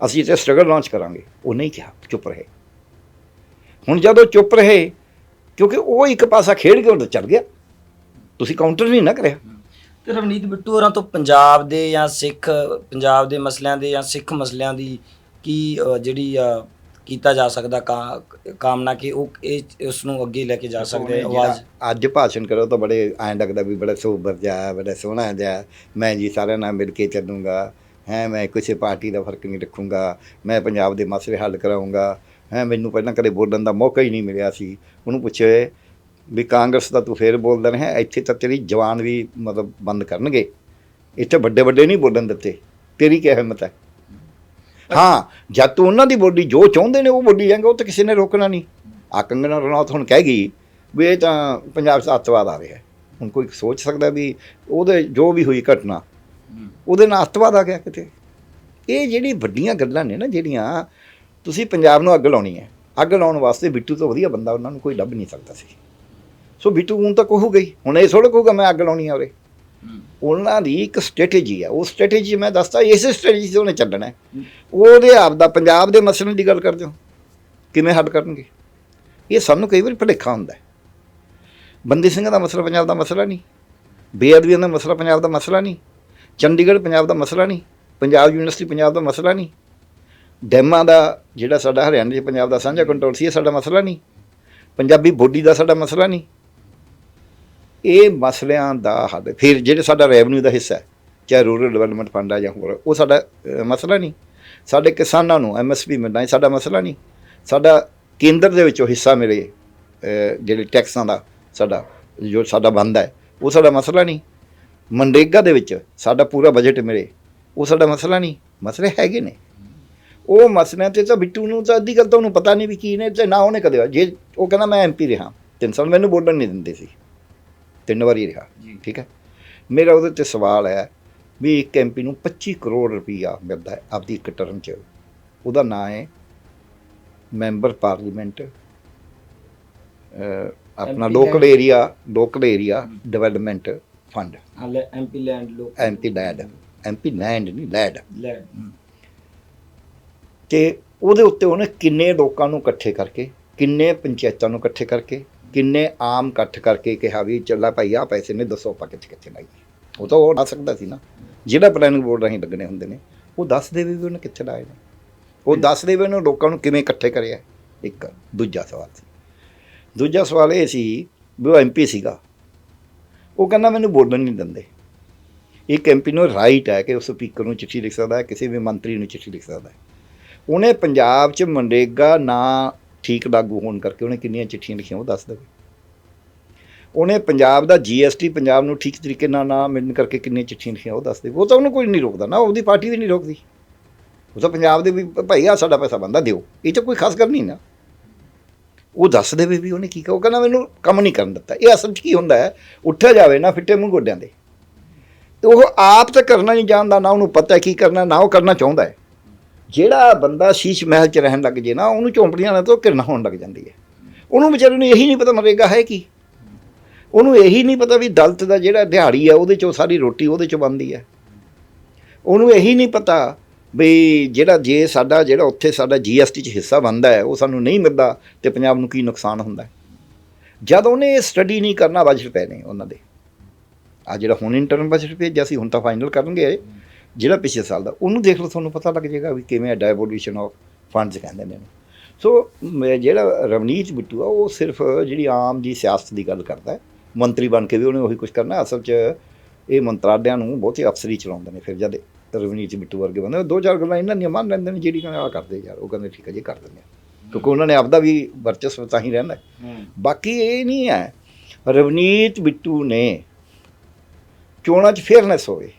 ਅਸੀਂ ਤੇ ਸਟਰਗਲ ਲਾਂਚ ਕਰਾਂਗੇ। ਉਹ ਨਹੀਂ ਕਿਹਾ, ਚੁੱਪ ਰਹੇ। ਹੁਣ ਜਦੋਂ ਚੁੱਪ ਰਹੇ ਕਿਉਂਕਿ ਉਹ ਇੱਕ ਪਾਸਾ ਖੇਡ ਕੇ ਉਹ ਚੱਲ ਗਿਆ। ਤੁਸੀਂ ਕਾਊਂਟਰ ਨਹੀਂ ਨਾ ਕਰਿਆ। ਤੇ ਰਵਨੀਤ ਬਿੱਟੂ ਹੋਰਾਂ ਤੋਂ ਪੰਜਾਬ ਦੇ ਜਾਂ ਸਿੱਖ ਪੰਜਾਬ ਦੇ ਮਸਲਿਆਂ ਦੇ ਜਾਂ ਸਿੱਖ ਮਸਲਿਆਂ ਦੀ ਕੀ ਜਿਹੜੀ ਅ, ਕੀਤਾ ਜਾ ਸਕਦਾ ਕਾ- ਕਾਮਨਾ ਕਿ ਉਹ ਇਹ ਉਸ ਨੂੰ ਅੱਗੇ ਲੈ ਕੇ ਜਾ ਸਕਦੇ ਆਵਾਜ਼? ਅੱਜ ਭਾਸ਼ਣ ਕਰੋ ਤਾਂ ਬੜੇ ਐਂ ਲੱਗਦਾ ਵੀ ਬੜਾ ਸੋਬਰ ਜਿਹਾ ਬੜਾ ਸੋਹਣਾ ਜਿਹਾ। ਮੈਂ ਜੀ ਸਾਰਿਆਂ ਨਾਲ ਮਿਲ ਕੇ ਚੱਲੂੰਗਾ। ਹੈ ਮੈਂ ਕਿਸੇ ਪਾਰਟੀ ਦਾ ਫ਼ਰਕ ਨਹੀਂ ਰੱਖੂੰਗਾ। ਮੈਂ ਪੰਜਾਬ ਦੇ ਮਸਲੇ ਹੱਲ ਕਰਾਉਂਗਾ ਹੈ ਮੈਨੂੰ ਪਹਿਲਾਂ ਕਦੇ ਬੋਲਣ ਦਾ ਮੌਕਾ ਹੀ ਨਹੀਂ ਮਿਲਿਆ ਸੀ। ਉਹਨੂੰ ਪੁੱਛੇ ਵੀ ਕਾਂਗਰਸ ਦਾ ਤੂੰ ਫੇਰ ਬੋਲਦਾ ਰਿਹਾ ਇੱਥੇ ਤਾਂ ਤੇਰੀ ਜਵਾਨ ਵੀ ਮਤਲਬ ਬੰਦ ਕਰਨਗੇ। ਇੱਥੇ ਵੱਡੇ ਵੱਡੇ ਨਹੀਂ ਬੋਲਣ ਦਿੱਤੇ। ਤੇਰੀ ਕੀ ਹਿੰਮਤ ਹੈ? ਹਾਂ ਜਦ ਤੂੰ ਉਹਨਾਂ ਦੀ ਬੋਲੀ ਜੋ ਚਾਹੁੰਦੇ ਨੇ ਉਹ ਬੋਲੀ ਜਾਂਗੇ ਉਹ ਤਾਂ ਕਿਸੇ ਨੇ ਰੋਕਣਾ ਨਹੀਂ। ਆ ਕੰਗਨਾ ਰਣੌਤ ਹੁਣ ਕਹਿ ਗਈ ਵੀ ਇਹ ਤਾਂ ਪੰਜਾਬ 'ਚ ਅੱਤਵਾਦ ਆ ਰਿਹਾ। ਹੁਣ ਕੋਈ ਸੋਚ ਸਕਦਾ ਵੀ ਉਹਦੇ ਜੋ ਵੀ ਹੋਈ ਘਟਨਾ ਉਹਦੇ ਨਾਲ ਅੱਤਵਾਦ ਆ ਗਿਆ ਕਿਤੇ? ਇਹ ਜਿਹੜੀ ਵੱਡੀਆਂ ਗੱਲਾਂ ਨੇ ਨਾ ਜਿਹੜੀਆਂ ਤੁਸੀਂ ਪੰਜਾਬ ਨੂੰ ਅੱਗ ਲਾਉਣੀ ਹੈ। ਅੱਗ ਲਾਉਣ ਵਾਸਤੇ ਬਿੱਟੂ ਤੋਂ ਵਧੀਆ ਬੰਦਾ ਉਹਨਾਂ ਨੂੰ ਕੋਈ ਲੱਭ ਨਹੀਂ ਸਕਦਾ ਸੀ। ਸੋ ਬਿੱਟੂ ਹੁਣ ਤਾਂ ਕਹੂ ਗਈ। ਹੁਣ ਇਹ ਥੋੜ੍ਹਾ ਕਹੂਗਾ ਮੈਂ ਅੱਗ ਲਾਉਣੀ ਆ ਉਰੇ। ਉਹਨਾਂ ਦੀ ਇੱਕ ਸਟ੍ਰੈਟੇਜੀ ਹੈ ਉਹ ਸਟ੍ਰੈਟੇਜੀ ਮੈਂ ਦੱਸਦਾ ਇਸੇ ਸਟ੍ਰੈਟੇਜੀ ਤੇ ਉਹਨੇ ਚੱਲਣਾ ਉਹਦੇ ਆਪ ਦਾ ਪੰਜਾਬ ਦੇ ਮਸਲੇ ਦੀ ਗੱਲ ਕਰਦੇ ਹੋ। ਕਿਵੇਂ ਹੱਲ ਕਰਨਗੇ? ਇਹ ਸਾਨੂੰ ਕਈ ਵਾਰੀ ਭੁਲੇਖਾ ਹੁੰਦਾ ਹੈ। ਬੰਦੀ ਸਿੰਘਾਂ ਦਾ ਮਸਲਾ ਪੰਜਾਬ ਦਾ ਮਸਲਾ ਨਹੀਂ। ਬੇਅਦਬੀਆਂ ਦਾ ਮਸਲਾ ਪੰਜਾਬ ਦਾ ਮਸਲਾ ਨਹੀਂ। ਚੰਡੀਗੜ੍ਹ ਪੰਜਾਬ ਦਾ ਮਸਲਾ ਨਹੀਂ। ਪੰਜਾਬ ਯੂਨੀਵਰਸਿਟੀ ਪੰਜਾਬ ਦਾ ਮਸਲਾ ਨਹੀਂ। ਡੈਮਾਂ ਦਾ ਜਿਹੜਾ ਸਾਡਾ ਹਰਿਆਣਾ 'ਚ ਪੰਜਾਬ ਦਾ ਸਾਂਝਾ ਕੰਟਰੋਲ ਸੀ, ਇਹ ਸਾਡਾ ਮਸਲਾ ਨਹੀਂ। ਪੰਜਾਬੀ ਬੋਡੀ ਦਾ ਸਾਡਾ ਮਸਲਾ ਨਹੀਂ। ਇਹ ਮਸਲਿਆਂ ਦਾ ਹੱਲ ਫਿਰ ਜਿਹੜੇ ਸਾਡਾ ਰੈਵਨਿਊ ਦਾ ਹਿੱਸਾ ਹੈ, ਚਾਹੇ ਰੂਰਲ ਡਿਵੈਲਪਮੈਂਟ ਫੰਡ ਆ ਜਾਂ ਹੋਰ, ਉਹ ਸਾਡਾ ਮਸਲਾ ਨਹੀਂ। ਸਾਡੇ ਕਿਸਾਨਾਂ ਨੂੰ ਐਮਐਸਪੀ ਮਿਲਣਾ, ਇਹ ਸਾਡਾ ਮਸਲਾ ਨਹੀਂ। ਸਾਡਾ ਕੇਂਦਰ ਦੇ ਵਿੱਚੋਂ ਹਿੱਸਾ ਮਿਲੇ ਜਿਹੜੇ ਟੈਕਸਾਂ ਦਾ ਸਾਡਾ, ਜੋ ਸਾਡਾ ਬਣਦਾ ਹੈ, ਉਹ ਸਾਡਾ ਮਸਲਾ ਨਹੀਂ। ਮਨਰੇਗਾ ਦੇ ਵਿੱਚ ਸਾਡਾ ਪੂਰਾ ਬਜਟ ਮਿਲੇ ਉਹ ਸਾਡਾ ਮਸਲਾ ਨਹੀਂ। ਮਸਲੇ ਹੈਗੇ ਨੇ। ਉਹ ਮਸਲਿਆਂ ਤੇ ਤਾਂ ਬਿੱਟੂ ਨੂੰ ਤਾਂ ਅੱਧੀ ਗੱਲ ਤਾਂ ਉਹਨੂੰ ਪਤਾ ਨਹੀਂ ਵੀ ਕੀ ਨੇ ਤੇ ਨਾ ਉਹਨੇ ਕਦੇ ਜੇ ਉਹ ਕਹਿੰਦਾ ਮੈਂ ਐਮਪੀ ਰਿਹਾ ਤਿੰਨ ਸਾਲ ਮੈਨੂੰ ਬੋਲਣ ਨਹੀਂ ਦਿੰਦੇ ਸੀ। ਤਿੰਨ ਵਾਰੀ ਰਿਹਾ। ਠੀਕ ਹੈ? ਮੇਰਾ ਉਹਦੇ ਤੇ ਸਵਾਲ ਹੈ ਵੀ ਇੱਕ ਐਮਪੀ ਨੂੰ 25 ਕਰੋੜ ਰੁਪਈਆ ਮਿਲਦਾ ਹੈ ਆਪਦੀ ਇੱਕ ਟਰਮ 'ਚ। ਉਹਦਾ ਨਾਂ ਹੈ ਮੈਂਬਰ ਪਾਰਲੀਮੈਂਟ ਆਪਣਾ local. Area local area development fund. MP land ਲੋਕ ਐਮਪੀ ਲੈਡ। ਐਮਪੀ ਲੈਂਡ ਨਹੀਂ ਲੈਡ। ਲੈਂਡ ਤੇ ਉਹਦੇ ਉੱਤੇ ਉਹਨੇ ਕਿੰਨੇ ਲੋਕਾਂ ਨੂੰ ਇਕੱਠੇ ਕਰਕੇ ਕਿੰਨੇ ਪੰਚਾਇਤਾਂ ਨੂੰ ਇਕੱਠੇ ਕਰਕੇ ਕਿੰਨੇ ਆਮ ਇਕੱਠ ਕਰਕੇ ਕਿਹਾ ਵੀ ਚੱਲਾ ਭਾਈ ਆ ਪੈਸੇ ਨੇ ਦੱਸੋ ਆਪਾਂ ਕਿੱਥੇ ਕਿੱਥੇ ਲਾਈਏ। ਉਹ ਤਾਂ ਉਹ ਦੱਸ ਸਕਦਾ ਸੀ ਨਾ। ਜਿਹੜਾ ਪਲੈਨਿੰਗ ਬੋਰਡ ਰਾਹੀਂ ਲੱਗਣੇ ਹੁੰਦੇ ਨੇ ਉਹ ਦੱਸ ਦੇਵੇ ਵੀ ਉਹਨੇ ਕਿੱਥੇ ਲਾਏ ਨੇ। ਉਹ ਦੱਸ ਦੇਵੇ ਉਹਨੇ ਲੋਕਾਂ ਨੂੰ ਕਿਵੇਂ ਇਕੱਠੇ ਕਰਿਆ। ਇੱਕ ਦੂਜਾ ਸਵਾਲ ਸੀ। ਦੂਜਾ ਸਵਾਲ ਇਹ ਸੀ ਵੀ ਉਹ ਐਮਪੀ ਸੀਗਾ। ਉਹ ਕਹਿੰਦਾ ਮੈਨੂੰ ਬੋਲਣ ਨਹੀਂ ਦਿੰਦੇ। ਇੱਕ ਐਮਪੀ ਨੂੰ ਰਾਈਟ ਹੈ ਕਿ ਉਹ ਸਪੀਕਰ ਨੂੰ ਚਿੱਠੀ ਲਿਖ ਸਕਦਾ ਹੈ ਕਿਸੇ ਵੀ ਮੰਤਰੀ ਨੂੰ ਚਿੱਠੀ ਲਿਖ ਸਕਦਾ ਹੈ। ਉਹਨੇ ਪੰਜਾਬ 'ਚ ਮਨਰੇਗਾ ਨਾ ਠੀਕ ਲਾਗੂ ਹੋਣ ਕਰਕੇ ਉਹਨੇ ਕਿੰਨੀਆਂ ਚਿੱਠੀਆਂ ਲਿਖੀਆਂ, ਉਹ ਦੱਸ ਦੇਵੇ। ਉਹਨੇ ਪੰਜਾਬ ਦਾ ਜੀਐਸਟੀ ਪੰਜਾਬ ਨੂੰ ਠੀਕ ਤਰੀਕੇ ਨਾਲ ਨਾ ਮਿਲਣ ਕਰਕੇ ਕਿੰਨੀਆਂ ਚਿੱਠੀਆਂ ਲਿਖੀਆਂ, ਉਹ ਦੱਸ ਦੇਵੇ। ਉਹ ਤਾਂ ਉਹਨੂੰ ਕੋਈ ਨਹੀਂ ਰੋਕਦਾ ਨਾ ਉਹਦੀ ਪਾਰਟੀ ਵੀ ਨਹੀਂ ਰੋਕਦੀ। ਉਹ ਤਾਂ ਪੰਜਾਬ ਦੇ ਵੀ ਭਾਈ ਆ ਸਾਡਾ ਪੈਸਾ ਬੰਦਾ ਦਿਓ, ਇਹ ਤਾਂ ਕੋਈ ਖਾਸ ਗੱਲ ਨਹੀਂ ਨਾ। ਉਹ ਦੱਸ ਦੇਵੇ ਵੀ ਉਹਨੇ ਕੀ ਕਹੋ ਕਹਿੰਦਾ ਮੈਨੂੰ ਕੰਮ ਨਹੀਂ ਕਰਨ ਦਿੱਤਾ। ਇਹ ਅਸਲ 'ਚ ਕੀ ਹੁੰਦਾ ਹੈ, ਉੱਠਿਆ ਜਾਵੇ ਨਾ ਫਿੱਟੇ ਮੂੰਹ ਗੋਡਿਆਂ ਦੇ ਤੇ ਉਹ ਆਪ ਤਾਂ ਕਰਨਾ ਨਹੀਂ ਜਾਣਦਾ, ਨਾ ਉਹਨੂੰ ਪਤਾ ਕੀ ਕਰਨਾ, ਨਾ ਉਹ ਕਰਨਾ ਚਾਹੁੰਦਾ ਹੈ। ਜਿਹੜਾ ਬੰਦਾ ਸ਼ੀਸ਼ ਮਹਿਲ 'ਚ ਰਹਿਣ ਲੱਗ ਜੇ ਨਾ, ਉਹਨੂੰ ਝੌਂਪੜੀਆਂ ਨਾਲ ਤੋਂ ਕਿਰਨ ਹੋਣ ਲੱਗ ਜਾਂਦੀ ਹੈ। ਉਹਨੂੰ ਵਿਚਾਰੇ ਨੂੰ ਇਹੀ ਨਹੀਂ ਪਤਾ ਮਰੇਗਾ ਹੈ ਕੀ। ਉਹਨੂੰ ਇਹੀ ਨਹੀਂ ਪਤਾ ਵੀ ਦਲਤ ਦਾ ਜਿਹੜਾ ਦਿਹਾੜੀ ਆ, ਉਹਦੇ ਚੋਂ ਸਾਰੀ ਰੋਟੀ ਉਹਦੇ ਚੋਂ ਬਣਦੀ ਹੈ। ਉਹਨੂੰ ਇਹੀ ਨਹੀਂ ਪਤਾ ਵੀ ਜਿਹੜਾ ਜੇ ਸਾਡਾ, ਜਿਹੜਾ ਉੱਥੇ ਸਾਡਾ ਜੀਐਸਟੀ 'ਚ ਹਿੱਸਾ ਬਣਦਾ ਹੈ, ਉਹ ਸਾਨੂੰ ਨਹੀਂ ਮਿਲਦਾ ਤੇ ਪੰਜਾਬ ਨੂੰ ਕੀ ਨੁਕਸਾਨ ਹੁੰਦਾ ਹੈ। ਜਦ ਉਹਨੇ ਇਹ ਸਟੱਡੀ ਨਹੀਂ ਕਰਨਾ ਬਜਟ ਪੈ ਨੇ ਉਹਨਾਂ ਦੇ। ਆ ਜਿਹੜਾ ਹੁਣ ਇੰਟਰਨ ਬਜਟ ਭੇਜਿਆ ਸੀ, ਹੁਣ ਤਾਂ ਫਾਈਨਲ ਕਰਨਗੇ ਜਿਹੜਾ ਪਿਛਲੇ ਸਾਲ ਦਾ ਉਹਨੂੰ ਦੇਖ ਲਓ ਤੁਹਾਨੂੰ ਪਤਾ ਲੱਗ ਜਾਏਗਾ ਵੀ ਕਿਵੇਂ ਡਾਇਵੋਲੂਸ਼ਨ ਆਫ ਫੰਡਸ ਕਹਿੰਦੇ ਨੇ। ਸੋ ਜਿਹੜਾ ਰਵਨੀਤ ਬਿੱਟੂ ਆ ਉਹ ਸਿਰਫ ਜਿਹੜੀ ਆਮ ਜੀ ਸਿਆਸਤ ਦੀ ਗੱਲ ਕਰਦਾ ਹੈ ਮੰਤਰੀ ਬਣ ਕੇ ਵੀ ਉਹਨੇ ਉਹੀ ਕੁਝ ਕਰਨਾ ਅਸਲ 'ਚ ਇਹ ਮੰਤਰਾਲਿਆਂ ਨੂੰ ਬਹੁਤੇ ਅਫਸਰੀ ਚਲਾਉਂਦੇ ਨੇ ਫਿਰ ਜਦ ਰਵਨੀਤ ਬਿੱਟੂ ਵਰਗੇ ਬੰਦੇ ਦੋ ਚਾਰ ਗੱਲਾਂ ਇਹਨਾਂ ਦੀਆਂ ਮੰਨ ਲੈਂਦੇ ਨੇ ਜਿਹੜੀ ਕਹਿੰਦੇ ਆ ਕਰਦੇ ਯਾਰ ਉਹ ਕਹਿੰਦੇ ਠੀਕ ਹੈ ਜੀ ਕਰ ਦਿੰਦੇ ਆ ਕਿਉਂਕਿ ਉਹਨਾਂ ਨੇ ਆਪਦਾ ਵੀ ਵਰਚਸਵ ਤਾਂ ਹੀ ਰਹਿੰਦਾ। ਬਾਕੀ ਇਹ ਨਹੀਂ ਹੈ ਰਵਨੀਤ ਬਿੱਟੂ ਨੇ ਚੋਣਾਂ 'ਚ ਫੇਅਰਨੈਸ ਹੋਵੇ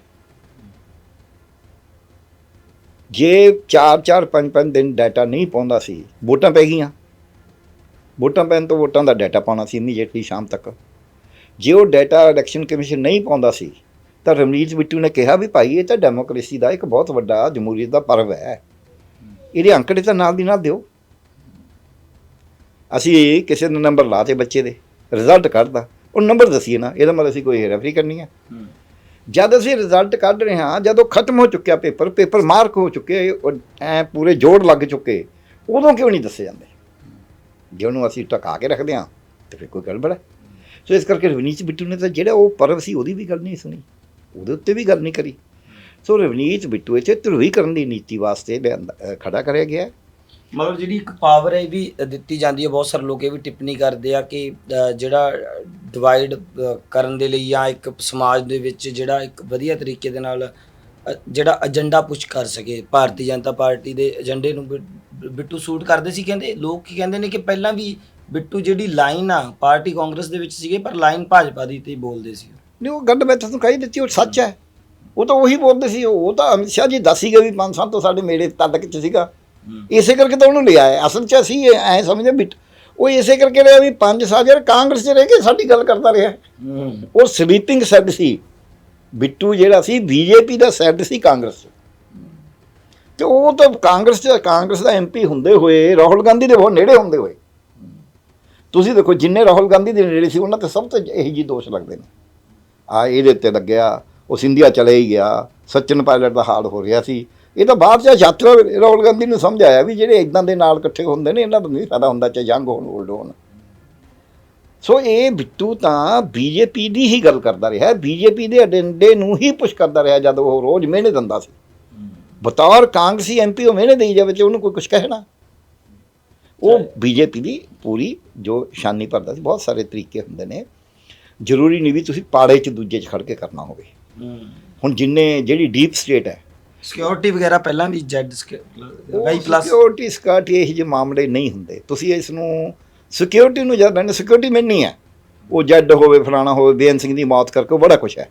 ਜੇ 4-4 5-5 ਦਿਨ ਡਾਟਾ ਨਹੀਂ ਪਾਉਂਦਾ ਸੀ, ਵੋਟਾਂ ਪੈ ਗਈਆਂ। ਵੋਟਾਂ ਪੈਣ ਤੋਂ ਵੋਟਾਂ ਦਾ ਡਾਟਾ ਪਾਉਣਾ ਸੀ ਇਮੀਡੀਏਟਲੀ ਸ਼ਾਮ ਤੱਕ। ਜੇ ਉਹ ਡਾਟਾ ਇਲੈਕਸ਼ਨ ਕਮਿਸ਼ਨ ਨਹੀਂ ਪਾਉਂਦਾ ਸੀ, ਤਾਂ ਰਵਨੀਤ ਬਿੱਟੂ ਨੇ ਕਿਹਾ ਵੀ ਭਾਈ ਇਹ ਤਾਂ ਡੈਮੋਕ੍ਰੇਸੀ ਦਾ ਇੱਕ ਬਹੁਤ ਵੱਡਾ ਜਮਹੂਰੀਅਤ ਦਾ ਪਰਵ ਹੈ। ਇਹਦੇ ਅੰਕੜੇ ਤਾਂ ਨਾਲ ਦੀ ਨਾਲ ਦਿਓ। ਅਸੀਂ ਕਿਸੇ ਨੇ ਨੰਬਰ ਲਾਤੇ ਬੱਚੇ ਦੇ ਰਿਜ਼ਲਟ ਕੱਢਦਾ ਉਹ ਨੰਬਰ ਦਸੀਏ ਨਾ, ਇਹਦਾ ਮਤਲਬ ਅਸੀਂ ਕੋਈ ਰੈਫਰੀ ਕਰਨੀ ਹੈ। ਜਦ ਅਸੀਂ ਰਿਜ਼ਲਟ ਕੱਢ ਰਹੇ ਹਾਂ ਜਦੋਂ ਖਤਮ ਹੋ ਚੁੱਕਿਆ ਪੇਪਰ ਪੇਪਰ ਮਾਰਕ ਹੋ ਚੁੱਕੇ ਉਹ ਐ ਪੂਰੇ ਜੋੜ ਲੱਗ ਚੁੱਕੇ ਉਦੋਂ ਕਿਉਂ ਨਹੀਂ ਦੱਸੇ ਜਾਂਦੇ? ਜੇ ਉਹਨੂੰ ਅਸੀਂ ਟਕਾ ਕੇ ਰੱਖਦੇ ਹਾਂ ਤੇ ਫਿਰ ਕੋਈ ਗੜਬੜ ਹੈ। ਸੋ ਇਸ ਕਰਕੇ ਰਵਨੀਤ ਬਿੱਟੂ ਨੇ ਤਾਂ ਜਿਹੜਾ ਉਹ ਪਰਵ ਸੀ ਉਹਦੀ ਵੀ ਗੱਲ ਨਹੀਂ ਸੁਣੀ ਉਹਦੇ ਉੱਤੇ ਵੀ ਗੱਲ ਨਹੀਂ ਕਰੀ। ਸੋ ਰਵਨੀਤ ਬਿੱਟੂ ਇੱਥੇ ਧਰੂਈਕਰਨ ਦੀ ਨੀਤੀ ਵਾਸਤੇ ਲਿਆਂਦਾ- ਅ, ਖੜਾ ਕਰਿਆ ਗਿਆ ਮਤਲਬ ਜਿਹੜੀ ਇੱਕ ਪਾਵਰ ਹੈ ਇਹ ਵੀ ਦਿੱਤੀ ਜਾਂਦੀ ਹੈ ਬਹੁਤ ਸਾਰੇ ਲੋਕ ਇਹ ਵੀ ਟਿੱਪਣੀ ਕਰਦੇ ਆ ਕਿ ਅ, ਜਿਹੜਾ ਡਿਵਾਈਡ ਕਰਨ ਦੇ ਲਈ ਜਾਂ ਇੱਕ ਸਮਾਜ ਦੇ ਵਿੱਚ ਜਿਹੜਾ ਇੱਕ ਵਧੀਆ ਤਰੀਕੇ ਦੇ ਨਾਲ ਅ, ਜਿਹੜਾ ਏਜੰਡਾ ਪੁਸ਼ ਕਰ ਸਕੇ। ਭਾਰਤੀ ਜਨਤਾ ਪਾਰਟੀ ਦੇ ਏਜੰਡੇ ਨੂੰ ਬਿ- ਬਿੱਟੂ ਸੂਟ ਕਰਦੇ ਸੀ ਕਹਿੰਦੇ। ਲੋਕ ਕੀ ਕਹਿੰਦੇ ਨੇ ਕਿ ਪਹਿਲਾਂ ਵੀ ਬਿੱਟੂ ਜਿਹੜੀ ਲਾਈਨ ਆ ਪਾਰਟੀ ਕਾਂਗਰਸ ਦੇ ਵਿੱਚ ਸੀਗੇ ਪਰ ਲਾਈਨ ਭਾਜਪਾ ਦੀ ਤੇ ਹੀ ਬੋਲਦੇ ਸੀ ਨਹੀਂ ਉਹ ਗੱਲ ਮੈਂ ਤੁਹਾਨੂੰ ਕਹੀ ਦਿੱਤੀ ਉਹ ਸੱਚ ਹੈ। ਉਹ ਤਾਂ ਉਹੀ ਬੋਲਦੇ ਸੀ। ਉਹ ਤਾਂ ਅਮਿਤ ਸ਼ਾਹ ਜੀ ਦੱਸੀ ਗਏ ਵੀ ਪੰਜ ਸਾਲ ਤੋਂ ਸਾਡੇ ਮੇੜੇ ਤੱਕ ਚ ਸੀਗਾ। ਇਸੇ ਕਰਕੇ ਤਾਂ ਉਹਨੂੰ ਲਿਆ ਹੈ ਅਸਲ 'ਚ ਅਸੀਂ ਐ ਸਮਝਦੇ ਵੀ ਉਹ ਇਸੇ ਕਰਕੇ ਰਿਹਾ ਵੀ ਪੰਜ ਸਾਲ ਯਾਰ ਕਾਂਗਰਸ 'ਚ ਰਹਿ ਕੇ ਸਾਡੀ ਗੱਲ ਕਰਦਾ ਰਿਹਾ। ਉਹ ਸਲੀਪਿੰਗ ਸੈੱਡ ਸੀ। ਬਿੱਟੂ ਜਿਹੜਾ ਸੀ ਬੀਜੇਪੀ ਦਾ ਸੈੱਡ ਸੀ ਕਾਂਗਰਸ ਤੇ ਉਹ ਤਾਂ ਕਾਂਗਰਸ 'ਚ ਕਾਂਗਰਸ ਦਾ ਐਮਪੀ ਹੁੰਦੇ ਹੋਏ ਰਾਹੁਲ ਗਾਂਧੀ ਦੇ ਬਹੁਤ ਨੇੜੇ ਹੁੰਦੇ ਹੋਏ। ਤੁਸੀਂ ਦੇਖੋ ਜਿੰਨੇ ਰਾਹੁਲ ਗਾਂਧੀ ਦੇ ਨੇੜੇ ਸੀ ਉਹਨਾਂ ਤੇ ਸਭ ਤੋਂ ਇਹੀ ਜੀ ਦੋਸ਼ ਲੱਗਦੇ ਨੇ। ਆ ਇਹਦੇ ਉੱਤੇ ਲੱਗਿਆ ਉਹ ਸਿੰਧੀਆ ਚਲੇ ਹੀ ਗਿਆ। ਸਚਿਨ ਪਾਇਲਟ ਦਾ ਹਾਲ ਹੋ ਰਿਹਾ ਸੀ। ਇਹ ਤਾਂ ਬਾਅਦ ਚ ਯਾਤਰਾ ਰਾਹੁਲ ਗਾਂਧੀ ਨੂੰ ਸਮਝ ਆਇਆ ਵੀ ਜਿਹੜੇ ਇਦਾਂ ਦੇ ਨਾਲ ਇਕੱਠੇ ਹੁੰਦੇ ਨੇ ਇਹਨਾਂ ਦਾ ਨਹੀਂ ਫਾਇਦਾ ਹੁੰਦਾ ਚਾਹੇ ਯੰਗ ਹੋਣ 올ਡ ਹੋਣ। ਸੋ ਇਹ ਬਿੱਟੂ ਤਾਂ ਬੀਜੇਪੀ ਦੀ ਹੀ ਗੱਲ ਕਰਦਾ ਰਿਹਾ। ਬੀਜੇਪੀ ਦੇ ਏਜੰਡੇ ਨੂੰ ਹੀ ਪੁਸ਼ ਕਰਦਾ ਰਿਹਾ ਜਦ ਉਹ ਰੋਜ਼ ਮਿਹਨਤ ਦਿੰਦਾ ਸੀ। ਬਤੌਰ ਕਾਂਗਰਸੀ ਐਮਪੀ ਉਹ ਮਿਹਨਤ ਦੇਈ ਜਾਵੇ ਤੇ ਉਹਨੂੰ ਕੋਈ ਕੁਝ ਕਹਿਣਾ। ਉਹ ਬੀਜੇਪੀ ਦੀ ਪੂਰੀ ਜੋ ਸ਼ਾਨੀ ਭਰਦਾ ਸੀ ਬਹੁਤ ਸਾਰੇ ਤਰੀਕੇ ਹੁੰਦੇ ਨੇ। ਜ਼ਰੂਰੀ ਨਹੀਂ ਵੀ ਤੁਸੀਂ ਪਾੜੇ 'ਚ ਦੂਜੇ 'ਚ ਖੜ ਕੇ ਕਰਨਾ ਹੋਵੇ। ਹੁਣ ਜਿੰਨੇ ਜਿਹੜੀ ਡੀਪ ਸਟੇਟ ਹੈ ਸਿਕਿਉਰਿਟੀ ਵਗੈਰਾ ਪਹਿਲਾਂ ਵੀ ਜੈਡ ਵਾਈ ਪਲੱਸ ਸਿਕਿਉਰਿਟੀ ਸਕਾਟੀ ਇਹ ਜਿਹੇ ਮਾਮਲੇ ਨਹੀਂ ਹੁੰਦੇ। ਤੁਸੀਂ ਇਸ ਨੂੰ ਸਿਕਿਉਰਿਟੀ ਨੂੰ ਜਦ ਮੈਨੂੰ ਸਿਕਿਉਰਿਟੀ ਮਿਲਣੀ ਹੈ। ਉਹ ਜੱਡ ਹੋਵੇ ਫਲਾਣਾ ਹੋਵੇ ਬੇਅੰਤ ਸਿੰਘ ਦੀ ਮੌਤ ਕਰਕੇ ਬੜਾ ਕੁਛ ਹੈ।